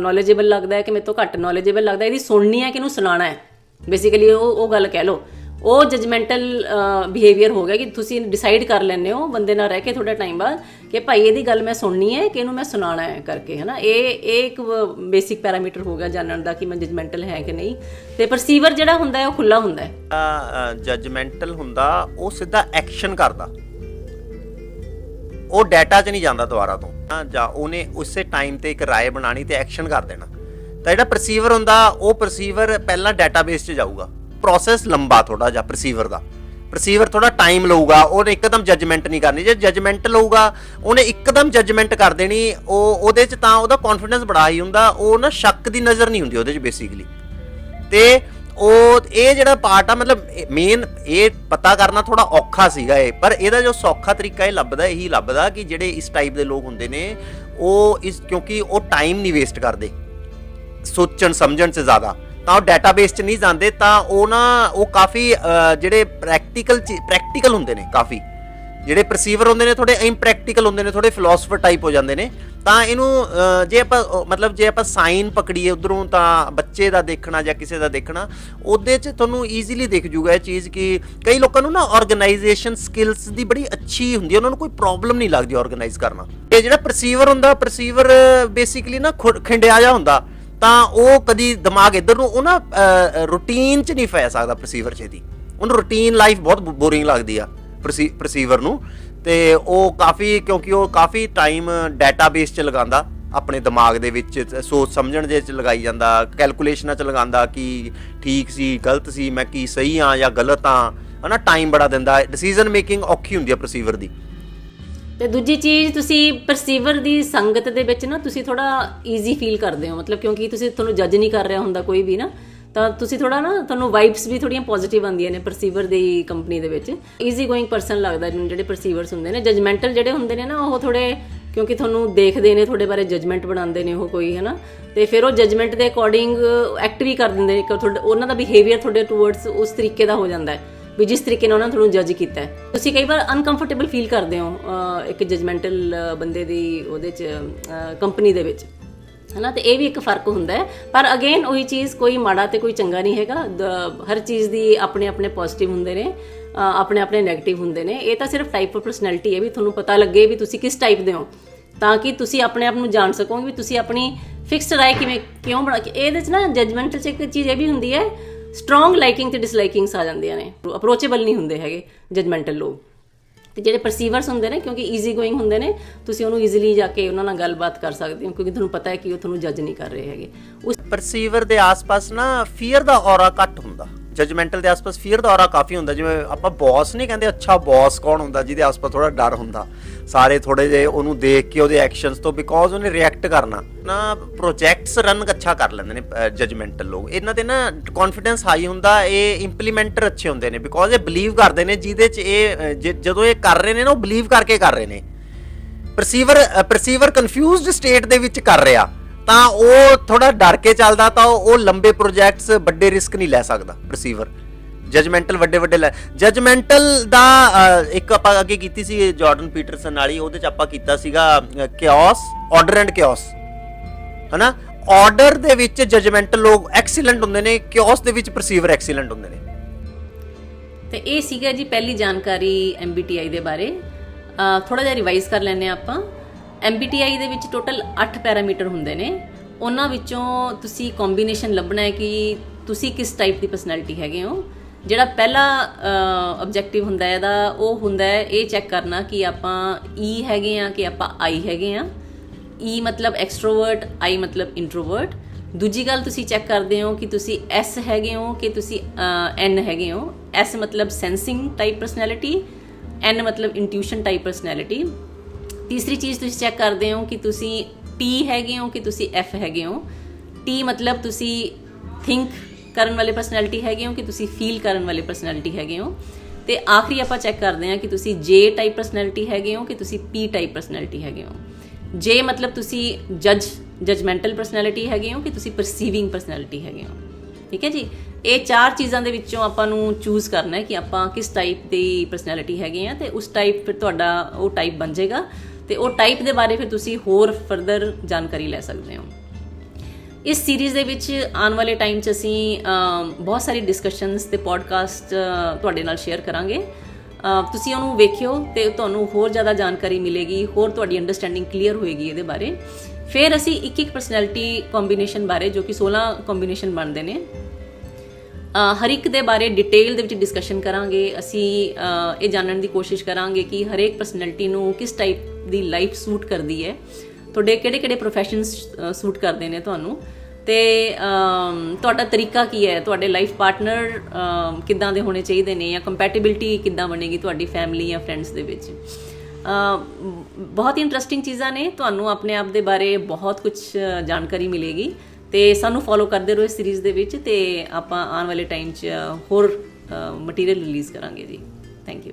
ਨੌਲੇਜੇਬਲ ਲੱਗਦਾ ਹੈ ਕਿ ਮੇਰੇ ਤੋਂ ਘੱਟ ਨੌਲੇਜੇਬਲ ਲੱਗਦਾ ਇਹਦੀ ਸੁਣਨੀ ਹੈ ਕਿ ਇਹਨੂੰ ਸੁਣਾਉਣਾ ਹੈ। ਬੇਸਿਕਲੀ ਉਹ ਉਹ ਗੱਲ ਕਹਿ ਲਓ। ਉਹ ਜਜਮੈਂਟਲ ਬਿਹੇਵੀਅਰ ਹੋ ਗਿਆ ਕਿ ਤੁਸੀਂ ਡਿਸਾਈਡ ਕਰ ਲੈਂਦੇ ਹੋ, ਬੰਦੇ ਨਾਲ ਰਹਿ ਕੇ ਥੋੜਾ ਟਾਈਮ ਬਾਅਦ ਕਿ ਭਾਈ ਇਹਦੀ ਗੱਲ ਮੈਂ ਸੁਣਨੀ ਹੈ ਕਿ ਇਹਨੂੰ ਮੈਂ ਸੁਣਾਉਣਾ ਹੈ ਕਰਕੇ, ਹਨਾ? ਇਹ ਇਹ ਇੱਕ ਬੇਸਿਕ ਪੈਰਾਮੀਟਰ ਹੋ ਗਿਆ ਜਾਣਨ ਦਾ ਕਿ ਮੈਂ ਜਜਮੈਂਟਲ ਹੈ ਕਿ ਨਹੀਂ। ਤੇ ਪਰਸੀਵਰ ਜਿਹੜਾ ਹੁੰਦਾ ਹੈ, ਉਹ ਖੁੱਲਾ ਹੁੰਦਾ ਹੈ। ਜਜਮੈਂਟਲ ਹੁੰਦਾ, ਉਹ ਸਿੱਧਾ ਐਕਸ਼ਨ ਕਰਦਾ। ਉਹ ਡਾਟਾ 'ਚ ਨਹੀਂ ਜਾਂਦਾ ਦੁਬਾਰਾ ਤੋਂ। ਜਾਂ ਉਹਨੇ ਉਸੇ ਟਾਈਮ ਤੇ ਇੱਕ ਰਾਏ ਬਣਾਣੀ ਤੇ ਐਕਸ਼ਨ ਕਰ ਦੇਣਾ। ਤਾਂ ਜਿਹੜਾ ਪਰਸੀਵਰ ਹੁੰਦਾ, ਉਹ ਪਰਸੀਵਰ ਪਹਿਲਾਂ ਡਾਟਾਬੇਸ 'ਚ ਜਾਊਗਾ। ਪ੍ਰੋਸੈਸ ਲੰਬਾ ਥੋੜਾ ਜਿਹਾ ਪਰਸੀਵਰ ਦਾ। ਪਰਸੀਵਰ ਥੋੜਾ ਟਾਈਮ ਲਊਗਾ, ਉਹਨੇ ਇੱਕਦਮ ਜੱਜਮੈਂਟ ਨਹੀਂ ਕਰਨੀ। ਜੇ ਜਜਮੈਂਟ ਲਊਗਾ, ਉਹਨੇ ਇੱਕਦਮ ਜੱਜਮੈਂਟ ਕਰ ਦੇਣੀ, ਉਹ, ਉਹਦੇ 'ਚ ਤਾਂ ਉਹਦਾ ਕੌਨਫੀਡੈਂਸ ਬੜਾ ਹੀ ਹੁੰਦਾ, ਉਹ ਨਾ ਸ਼ੱਕ ਦੀ ਨਜ਼ਰ ਨਹੀਂ ਹੁੰਦੀ ਉਹਦੇ 'ਚ ਬੇਸਿਕਲੀ ਤੇ ਉਹ, ਇਹ ਜਿਹੜਾ ਪਾਰਟ ਆ, ਮਤਲਬ ਮੇਨ ਇਹ ਪਤਾ ਕਰਨਾ ਥੋੜਾ ਔਖਾ ਸੀਗਾ ਇਹ, ਪਰ ਇਹਦਾ ਜੋ ਸੌਖਾ ਤਰੀਕਾ ਇਹ ਲੱਭਦਾ, ਇਹੀ ਲੱਭਦਾ ਕਿ ਜਿਹੜੇ ਇਸ ਟਾਈਪ ਦੇ ਲੋਕ ਹੁੰਦੇ ਨੇ, ਉਹ ਇਸ, ਕਿਉਂਕਿ ਉਹ ਟਾਈਮ ਨਹੀਂ ਵੇਸਟ ਕਰਦੇ। ਸੋਚਣ, ਸਮਝਣ 'ਚ ਜ਼ਿਆਦਾ। ਤਾਂ ਉਹ ਡਾਟਾਬੇਸ 'ਚ ਨਹੀਂ ਜਾਂਦੇ, ਤਾਂ ਉਹ ਨਾ, ਉਹ ਕਾਫੀ ਜਿਹੜੇ ਪ੍ਰੈਕਟੀਕਲ ਪ੍ਰੈਕਟੀਕਲ ਹੁੰਦੇ ਨੇ ਕਾਫੀ। ਜਿਹੜੇ ਪਰਸੀਵਰ ਹੁੰਦੇ ਨੇ ਥੋੜੇ ਇੰਪ੍ਰੈਕਟੀਕਲ ਹੁੰਦੇ ਨੇ ਥੋੜੇ ਫਿਲਾਸਫਰ ਟਾਈਪ ਹੋ ਜਾਂਦੇ ਨੇ। ਤਾਂ ਇਹਨੂੰ ਜੇ ਆਪਾਂ ਮਤਲਬ ਜੇ ਆਪਾਂ ਸਾਈਨ ਪਕੜੀਏ ਉਧਰੋਂ, ਤਾਂ ਬੱਚੇ ਦਾ ਦੇਖਣਾ ਜਾਂ ਕਿਸੇ ਦਾ ਦੇਖਣਾ, ਉਹਦੇ 'ਚ ਤੁਹਾਨੂੰ ਈਜ਼ੀਲੀ ਦਿਖ ਜੂਗਾ ਇਹ ਚੀਜ਼ ਕਿ ਕਈ ਲੋਕਾਂ ਨੂੰ ਨਾ ਆਰਗੇਨਾਈਜੇਸ਼ਨ ਸਕਿੱਲਸ ਦੀ ਬੜੀ ਅੱਛੀ ਹੁੰਦੀ ਹੈ, ਉਹਨਾਂ ਨੂੰ ਕੋਈ ਪ੍ਰੋਬਲਮ ਨਹੀਂ ਲੱਗਦੀ ਆਰਗੇਨਾਈਜ਼ ਕਰਨਾ। ਇਹ ਜਿਹੜਾ ਪਰਸੀਵਰ ਹੁੰਦਾ ਪਰਸੀਵਰ ਬੇਸਿਕਲੀ ਨਾ ਖੁ- ਖਿੰਡਿਆ ਜਾ ਹੁੰਦਾ। ਤਾਂ ਉਹ ਕਦੀ ਦਿਮਾਗ ਇੱਧਰ ਨੂੰ, ਉਹ ਨਾ ਰੂਟੀਨ 'ਚ ਨਹੀਂ ਫੈ ਸਕਦਾ ਪਰਸੀਵਰ ਛੇਤੀ। ਉਹਨੂੰ ਰੂਟੀਨ ਲਾਈਫ ਬਹੁਤ ਬੋਰਿੰਗ ਲੱਗਦੀ ਆ ਪ੍ਰਸੀਵਰ ਨੂੰ। ਤੇ ਉਹ ਕਾਫੀ, ਕਿਉਂਕਿ ਉਹ ਕਾਫੀ ਟਾਈਮ ਡਾਟਾਬੇਸ 'ਚ ਲਗਾਉਂਦਾ, ਆਪਣੇ ਦਿਮਾਗ ਦੇ ਵਿੱਚ ਸੋਚ ਸਮਝਣ ਦੇ ਵਿੱਚ ਲਗਾਈ ਜਾਂਦਾ ਕੈਲਕੂਲੇਸ਼ਨਾਂ 'ਚ ਲਗਾਉਂਦਾ ਕਿ ਠੀਕ ਸੀ, ਗਲਤ ਸੀ, ਮੈਂ ਕੀ ਸਹੀ ਆ ਜਾਂ ਗਲਤ ਆ। ਹਨਾ ਟਾਈਮ ਬੜਾ ਦਿੰਦਾ। ਡਿਸੀਜਨ ਮੇਕਿੰਗ ਔਖੀ ਹੁੰਦੀ ਆ ਪ੍ਰਸੀਵਰ ਦੀ। ਤੇ ਦੂਜੀ ਚੀਜ਼ ਤੁਸੀਂ ਪਰਸੀਵਰ ਦੀ ਸੰਗਤ ਦੇ ਵਿੱਚ ਨਾ ਤੁਸੀਂ ਥੋੜਾ ਈਜ਼ੀ ਫੀਲ ਕਰਦੇ ਹੋ, ਮਤਲਬ ਕਿਉਂਕਿ ਤੁਸੀਂ ਤੁਹਾਨੂੰ ਜੱਜ ਨਹੀਂ ਕਰ ਰਿਹਾ ਹੁੰਦਾ ਕੋਈ ਵੀ ਨਾ, ਤਾਂ ਤੁਸੀਂ ਥੋੜਾ ਨਾ ਤੁਹਾਨੂੰ ਵਾਈਬਸ ਵੀ ਥੋੜੀਆਂ ਪੋਜ਼ਿਟਿਵ ਆਉਂਦੀਆਂ ਨੇ ਪਰਸੀਵਰ ਦੀ ਕੰਪਨੀ ਦੇ ਵਿੱਚ। ਈਜ਼ੀ ਗੋਇੰਗ ਪਰਸਨ ਲੱਗਦਾ ਜਿਹੜੇ ਪਰਸੀਵਰਸ ਹੁੰਦੇ ਨੇ ਜਜਮੈਂਟਲ ਜਿਹੜੇ ਹੁੰਦੇ ਨੇ ਨਾ ਉਹ ਥੋੜੇ ਕਿਉਂਕਿ ਤੁਹਾਨੂੰ ਦੇਖਦੇ ਨੇ ਤੁਹਾਡੇ ਬਾਰੇ ਜਜਮੈਂਟ ਬਣਾਉਂਦੇ ਨੇ ਉਹ ਕੋਈ ਹੈ ਨਾ ਤੇ ਫਿਰ ਉਹ ਜਜਮੈਂਟ ਦੇ ਅਕੋਰਡਿੰਗ ਐਕਟ ਵੀ ਕਰ ਦਿੰਦੇ ਨੇ ਉਹਨਾਂ ਦਾ ਬਿਹੇਵੀਅਰ ਤੁਹਾਡੇ ਟੂਵਰਡਸ ਉਸ ਤਰੀਕੇ ਦਾ ਹੋ ਜਾਂਦਾ ਹੈ। ਵੀ ਜਿਸ ਤਰੀਕੇ ਨਾਲ ਉਹਨਾਂ ਨੇ ਤੁਹਾਨੂੰ ਜੱਜ ਕੀਤਾ ਹੈ। ਤੁਸੀਂ ਕਈ ਵਾਰ ਅਨਕੰਫਰਟੇਬਲ ਫੀਲ ਕਰਦੇ ਹੋ ਇੱਕ ਜਜਮੈਂਟਲ ਬੰਦੇ ਦੀ ਉਹਦੇ ਚ ਕੰਪਨੀ ਦੇ ਵਿੱਚ। ਹਨਾ, ਤੇ ਇਹ ਵੀ ਇੱਕ ਫ਼ਰਕ ਹੁੰਦਾ ਹੈ। ਪਰ ਅਗੇਨ ਉਹੀ ਚੀਜ਼ ਕੋਈ ਮਾੜਾ ਤੇ ਕੋਈ ਚੰਗਾ ਨਹੀਂ ਹੈਗਾ। ਹਰ ਚੀਜ਼ ਦੀ ਆਪਣੇ ਆਪਣੇ ਪੋਜ਼ਿਟਿਵ ਹੁੰਦੇ ਨੇ ਆਪਣੇ ਆਪਣੇ ਨੈਗੇਟਿਵ ਹੁੰਦੇ ਨੇ। ਇਹ ਤਾਂ ਸਿਰਫ ਟਾਈਪ ਆਫ ਪਰਸਨੈਲਿਟੀ ਹੈ ਵੀ ਤੁਹਾਨੂੰ ਪਤਾ ਲੱਗੇ ਵੀ ਤੁਸੀਂ ਕਿਸ ਟਾਈਪ ਦੇ ਹੋ। ਤਾਂ ਕਿ ਤੁਸੀਂ ਆਪਣੇ ਆਪ ਨੂੰ ਜਾਣ ਸਕੋਗੇ ਵੀ ਤੁਸੀਂ ਆਪਣੀ ਫਿਕਸਡ ਰਾਏ ਕਿਵੇਂ, ਕਿਉਂ ਬਣਾ ਕੇ ਇਹਦੇ ਚ ਨਾ ਜਜਮੈਂਟਲ ਚ ਇੱਕ ਚੀਜ਼ ਇਹ ਵੀ ਹੁੰਦੀ ਹੈ ਸਟਰੋਂਗ ਲਾਈਕਿੰਗ ਤੇ ਡਿਸਲਾਈਕਿੰਗਸ ਆ ਜਾਂਦੀਆਂ ਨੇ। ਅਪਰੋਚੇਬਲ ਨਹੀਂ ਹੁੰਦੇ ਹੈਗੇ ਜਜਮੈਂਟਲ ਲੋਕ। ਤੇ ਜਿਹੜੇ ਪਰਸੀਵਰਸ ਹੁੰਦੇ ਨੇ, ਕਿਉਂਕਿ ਈਜ਼ੀ ਗੋਇੰਗ ਹੁੰਦੇ ਨੇ, ਤੁਸੀਂ ਉਹਨੂੰ ਈਜ਼ੀਲੀ ਜਾ ਕੇ ਉਹਨਾਂ ਨਾਲ ਗੱਲਬਾਤ ਕਰ ਸਕਦੇ ਹੋ, ਕਿਉਂਕਿ ਤੁਹਾਨੂੰ ਪਤਾ ਹੈ ਕਿ ਉਹ ਤੁਹਾਨੂੰ ਜੱਜ ਨਹੀਂ ਕਰ ਰਹੇ ਹੈਗੇ। ਉਸ ਪਰਸੀਵਰ ਦੇ ਆਸ-ਪਾਸ ਨਾ ਫੀਅਰ ਦਾ ਔਰਾ ਘੱਟ ਹੁੰਦਾ। ਜਜਮੈਂਟਲ ਦੇ ਆਸ-ਪਾਸ ਫੀਅਰ ਦਾ ਔਰਾ ਕਾਫੀ ਹੁੰਦਾ, ਜਿਵੇਂ ਆਪਾਂ ਬੌਸ ਨਹੀਂ ਕਹਿੰਦੇ, ਅੱਛਾ ਬੌਸ ਕੌਣ ਹੁੰਦਾ, ਜਿਹਦੇ ਆਸ-ਪਾਸ ਥੋੜਾ ਡਰ ਹੁੰਦਾ। ਸਾਰੇ ਥੋੜੇ ਜੇ ਉਹਨੂੰ ਦੇਖ ਕੇ, ਉਹਦੇ ਐਕਸ਼ਨਸ ਤੋਂ ਬਿਕੋਜ਼ ਉਹਨੇ ਰਿਐਕਟ ਕਰਨਾ। ਨਾ ਪ੍ਰੋਜੈਕਟਸ ਰਨ ਅੱਛਾ ਕਰ ਲੈਂਦੇ ਨੇ ਜਜਮੈਂਟਲ ਲੋਕ। ਇਹਨਾਂ ਦੇ ਨਾ ਕੌਨਫੀਡੈਂਸ ਹਾਈ ਹੁੰਦਾ, ਇਹ ਇੰਪਲੀਮੈਂਟਰ ਅੱਛੇ ਹੁੰਦੇ ਨੇ ਬਿਕੋਜ਼ ਇਹ ਬਲੀਵ ਕਰਦੇ ਨੇ, ਜਿਹਦੇ ਚ ਇਹ ਜਦੋਂ ਇਹ ਕਰ ਰਹੇ ਨੇ ਨਾ, ਉਹ ਬਲੀਵ ਕਰਕੇ ਕਰ ਰਹੇ ਨੇ। ਪਰਸੀਵਰ ਪਰਸੀਵਰ ਕਨਫਿਊਜ਼ਡ ਸਟੇਟ ਦੇ ਵਿੱਚ ਕਰ ਰਿਹਾ। ਤਾਂ ਉਹ ਥੋੜਾ ਡਰ ਕੇ ਚੱਲਦਾ ਤਾਂ ਉਹ ਲੰਬੇ ਪ੍ਰੋਜੈਕਟਸ ਵੱਡੇ ਰਿਸਕ ਨਹੀਂ ਲੈ ਸਕਦਾ ਪਰਸੀਵਰ ਜਜਮੈਂਟਲ ਵੱਡੇ ਵੱਡੇ ਜਜਮੈਂਟਲ ਦਾ ਇੱਕ ਆਪਾਂ ਅੱਗੇ ਕੀਤੀ ਸੀ ਜਾਰਡਨ ਪੀਟਰਸਨ ਵਾਲੀ, ਉਹਦੇ ਚ ਆਪਾਂ ਕੀਤਾ ਸੀਗਾ ਕਿਓਸ ਆਰਡਰ ਐਂਡ ਕਿਓਸ ਹਨਾ? ਆਰਡਰ ਦੇ ਵਿੱਚ ਜਜਮੈਂਟਲ ਲੋਕ ਐਕਸੀਲੈਂਟ ਹੁੰਦੇ ਨੇ ਕਿਓਸ ਦੇ ਵਿੱਚ ਪਰਸੀਵਰ ਐਕਸੀਲੈਂਟ ਹੁੰਦੇ ਨੇ। ਤੇ ਇਹ ਸੀਗਾ ਜੀ ਪਹਿਲੀ ਜਾਣਕਾਰੀ MBTI ਦੇ ਬਾਰੇ। ਥੋੜਾ ਜਿਹਾ ਰਿਵਾਈਜ਼ ਕਰ ਲੈਂਦੇ ਆਪਾਂ। MBTI ਦੇ ਵਿੱਚ ਟੋਟਲ 8 ਪੈਰਾਮੀਟਰ ਹੁੰਦੇ ਨੇ। ਉਹਨਾਂ ਵਿੱਚੋਂ ਤੁਸੀਂ ਕੰਬੀਨੇਸ਼ਨ ਲੱਭਣਾ ਹੈ ਕਿ ਤੁਸੀਂ ਕਿਸ ਟਾਈਪ ਦੀ ਪਰਸਨੈਲਿਟੀ ਹੈਗੇ ਹੋ। ਜਿਹੜਾ ਪਹਿਲਾ ਆਬਜੈਕਟਿਵ ਹੁੰਦਾ ਹੈ ਇਹਦਾ ਉਹ ਹੁੰਦਾ ਹੈ ਇਹ ਚੈੱਕ ਕਰਨਾ ਕਿ ਆਪਾਂ E ਹੈਗੇ ਆ ਕਿ ਆਪਾਂ I ਹੈਗੇ ਆ E ਮਤਲਬ ਐਕਸਟ੍ਰੋਵਰਟ I ਮਤਲਬ ਇੰਟਰੋਵਰਟ ਦੂਜੀ ਗੱਲ ਤੁਸੀਂ ਚੈੱਕ ਕਰਦੇ ਹੋ ਕਿ ਤੁਸੀਂ S ਹੈਗੇ ਹੋ ਕਿ ਤੁਸੀਂ ਅਹ, N ਹੈਗੇ ਹੋ। S ਮਤਲਬ ਸੈਂਸਿੰਗ ਟਾਈਪ ਪਰਸਨੈਲਿਟੀ N ਮਤਲਬ ਇੰਟਿਊਸ਼ਨ ਟਾਈਪ ਪਰਸਨੈਲਿਟੀ ਤੀਸਰੀ ਚੀਜ਼ ਤੁਸੀਂ ਚੈੱਕ ਕਰਦੇ ਹੋ ਕਿ ਤੁਸੀਂ ਟੀ ਹੈਗੇ ਹੋ ਕਿ ਤੁਸੀਂ ਐਫ ਹੈਗੇ ਹੋ? ਟੀ ਮਤਲਬ ਤੁਸੀਂ ਥਿੰਕ ਕਰਨ ਵਾਲੇ ਪਰਸਨੈਲਿਟੀ ਹੈਗੇ ਹੋ ਕਿ ਤੁਸੀਂ ਫੀਲ ਕਰਨ ਵਾਲੇ ਪਰਸਨੈਲਿਟੀ ਹੈਗੇ ਹੋ? ਤੇ ਆਖਰੀ ਆਪਾਂ ਚੈੱਕ ਕਰਦੇ ਹਾਂ ਕਿ ਤੁਸੀਂ ਜੇ ਟਾਈਪ ਪਰਸਨੈਲਿਟੀ ਹੈਗੇ ਹੋ ਕਿ ਤੁਸੀਂ ਪੀ ਟਾਈਪ ਪਰਸਨੈਲਿਟੀ ਹੈਗੇ ਹੋ? ਜੇ ਮਤਲਬ ਤੁਸੀਂ ਜੱਜ ਜਜਮੈਂਟਲ ਪਰਸਨੈਲਿਟੀ ਹੈਗੇ ਹੋ ਕਿ ਤੁਸੀਂ ਪਰਸੀਵਿੰਗ ਪਰਸਨੈਲਿਟੀ ਹੈਗੇ ਹੋ? ਠੀਕ ਹੈ ਜੀ? ਇਹ ਚਾਰ ਚੀਜ਼ਾਂ ਦੇ ਵਿੱਚੋਂ ਆਪਾਂ ਨੂੰ ਚੂਜ਼ ਕਰਨਾ ਹੈ ਕਿ ਆਪਾਂ ਕਿਸ ਟਾਈਪ ਦੀ ਪਰਸਨੈਲਿਟੀ ਹੈਗੇ ਆ ਤੇ ਉਸ ਟਾਈਪ ਫਿਰ ਤੁਹਾਡਾ ਉਹ ਟਾਈਪ ਬਣ ਜਾਏਗਾ। ਤੇ ਉਹ ਟਾਈਪ ਦੇ ਬਾਰੇ ਫਿਰ ਤੁਸੀਂ ਹੋਰ ਫਰਦਰ ਜਾਣਕਾਰੀ ਲੈ ਸਕਦੇ ਹੋ। ਇਸ ਸੀਰੀਜ਼ ਦੇ ਵਿੱਚ ਆਉਣ ਵਾਲੇ ਟਾਈਮ 'ਚ ਅਸੀਂ ਬਹੁਤ ਸਾਰੀ ਡਿਸਕਸ਼ਨਸ ਤੇ ਪੋਡਕਾਸਟ ਤੁਹਾਡੇ ਨਾਲ ਸ਼ੇਅਰ ਕਰਾਂਗੇ। ਤੁਸੀਂ ਉਹਨੂੰ ਵੇਖਿਓ ਤੇ ਤੁਹਾਨੂੰ ਹੋਰ ਜ਼ਿਆਦਾ ਜਾਣਕਾਰੀ ਮਿਲੇਗੀ, ਹੋਰ ਤੁਹਾਡੀ ਅੰਡਰਸਟੈਂਡਿੰਗ ਕਲੀਅਰ ਹੋਏਗੀ ਇਹਦੇ ਬਾਰੇ। ਫਿਰ ਅਸੀਂ ਇੱਕ ਇੱਕ ਪਰਸਨੈਲਿਟੀ ਕੰਬੀਨੇਸ਼ਨ ਬਾਰੇ, ਜੋ ਕਿ 16 ਕੰਬੀਨੇਸ਼ਨ ਬਣਦੇ ਨੇ ਹਰ ਇੱਕ ਦੇ ਬਾਰੇ ਡਿਟੇਲ ਦੇ ਵਿੱਚ ਡਿਸਕਸ਼ਨ ਕਰਾਂਗੇ। ਅਸੀਂ ਇਹ ਜਾਣਨ ਦੀ ਕੋਸ਼ਿਸ਼ ਕਰਾਂਗੇ ਕਿ ਹਰੇਕ ਪਰਸਨੈਲਿਟੀ ਨੂੰ ਕਿਸ ਟਾਈਪ ਦੀ ਲਾਈਫ ਸੂਟ ਕਰਦੀ ਹੈ। ਤੁਹਾਡੇ ਕਿਹੜੇ ਕਿਹੜੇ ਪ੍ਰੋਫੈਸ਼ਨਸ ਸੂਟ ਕਰਦੇ ਨੇ ਤੁਹਾਨੂੰ? ਤੇ ਤੁਹਾਡਾ ਤਰੀਕਾ ਕੀ ਹੈ? ਤੁਹਾਡੇ ਲਾਈਫ ਪਾਰਟਨਰ ਕਿੱਦਾਂ ਦੇ ਹੋਣੇ ਚਾਹੀਦੇ ਨੇ ਜਾਂ ਕੰਪੈਟੀਬਿਲਟੀ ਕਿੱਦਾਂ ਬਣੇਗੀ ਤੁਹਾਡੀ ਫੈਮਿਲੀ ਜਾਂ ਫਰੈਂਡਸ ਦੇ ਵਿੱਚ? ਬਹੁਤ ਹੀ ਇੰਟਰਸਟਿੰਗ ਚੀਜ਼ਾਂ ਨੇ। ਤੁਹਾਨੂੰ ਆਪਣੇ ਆਪ ਦੇ ਬਾਰੇ ਬਹੁਤ ਕੁਝ ਜਾਣਕਾਰੀ ਮਿਲੇਗੀ। ਤੇ ਸਾਨੂੰ ਫੋਲੋ ਕਰਦੇ ਰਹੋ ਇਸ ਸੀਰੀਜ਼ ਦੇ ਵਿੱਚ ਤੇ ਆਪਾਂ ਆਉਣ ਵਾਲੇ ਟਾਈਮ 'ਚ ਹੋਰ ਮਟੀਰੀਅਲ ਰਿਲੀਜ਼ ਕਰਾਂਗੇ ਜੀ। Thank you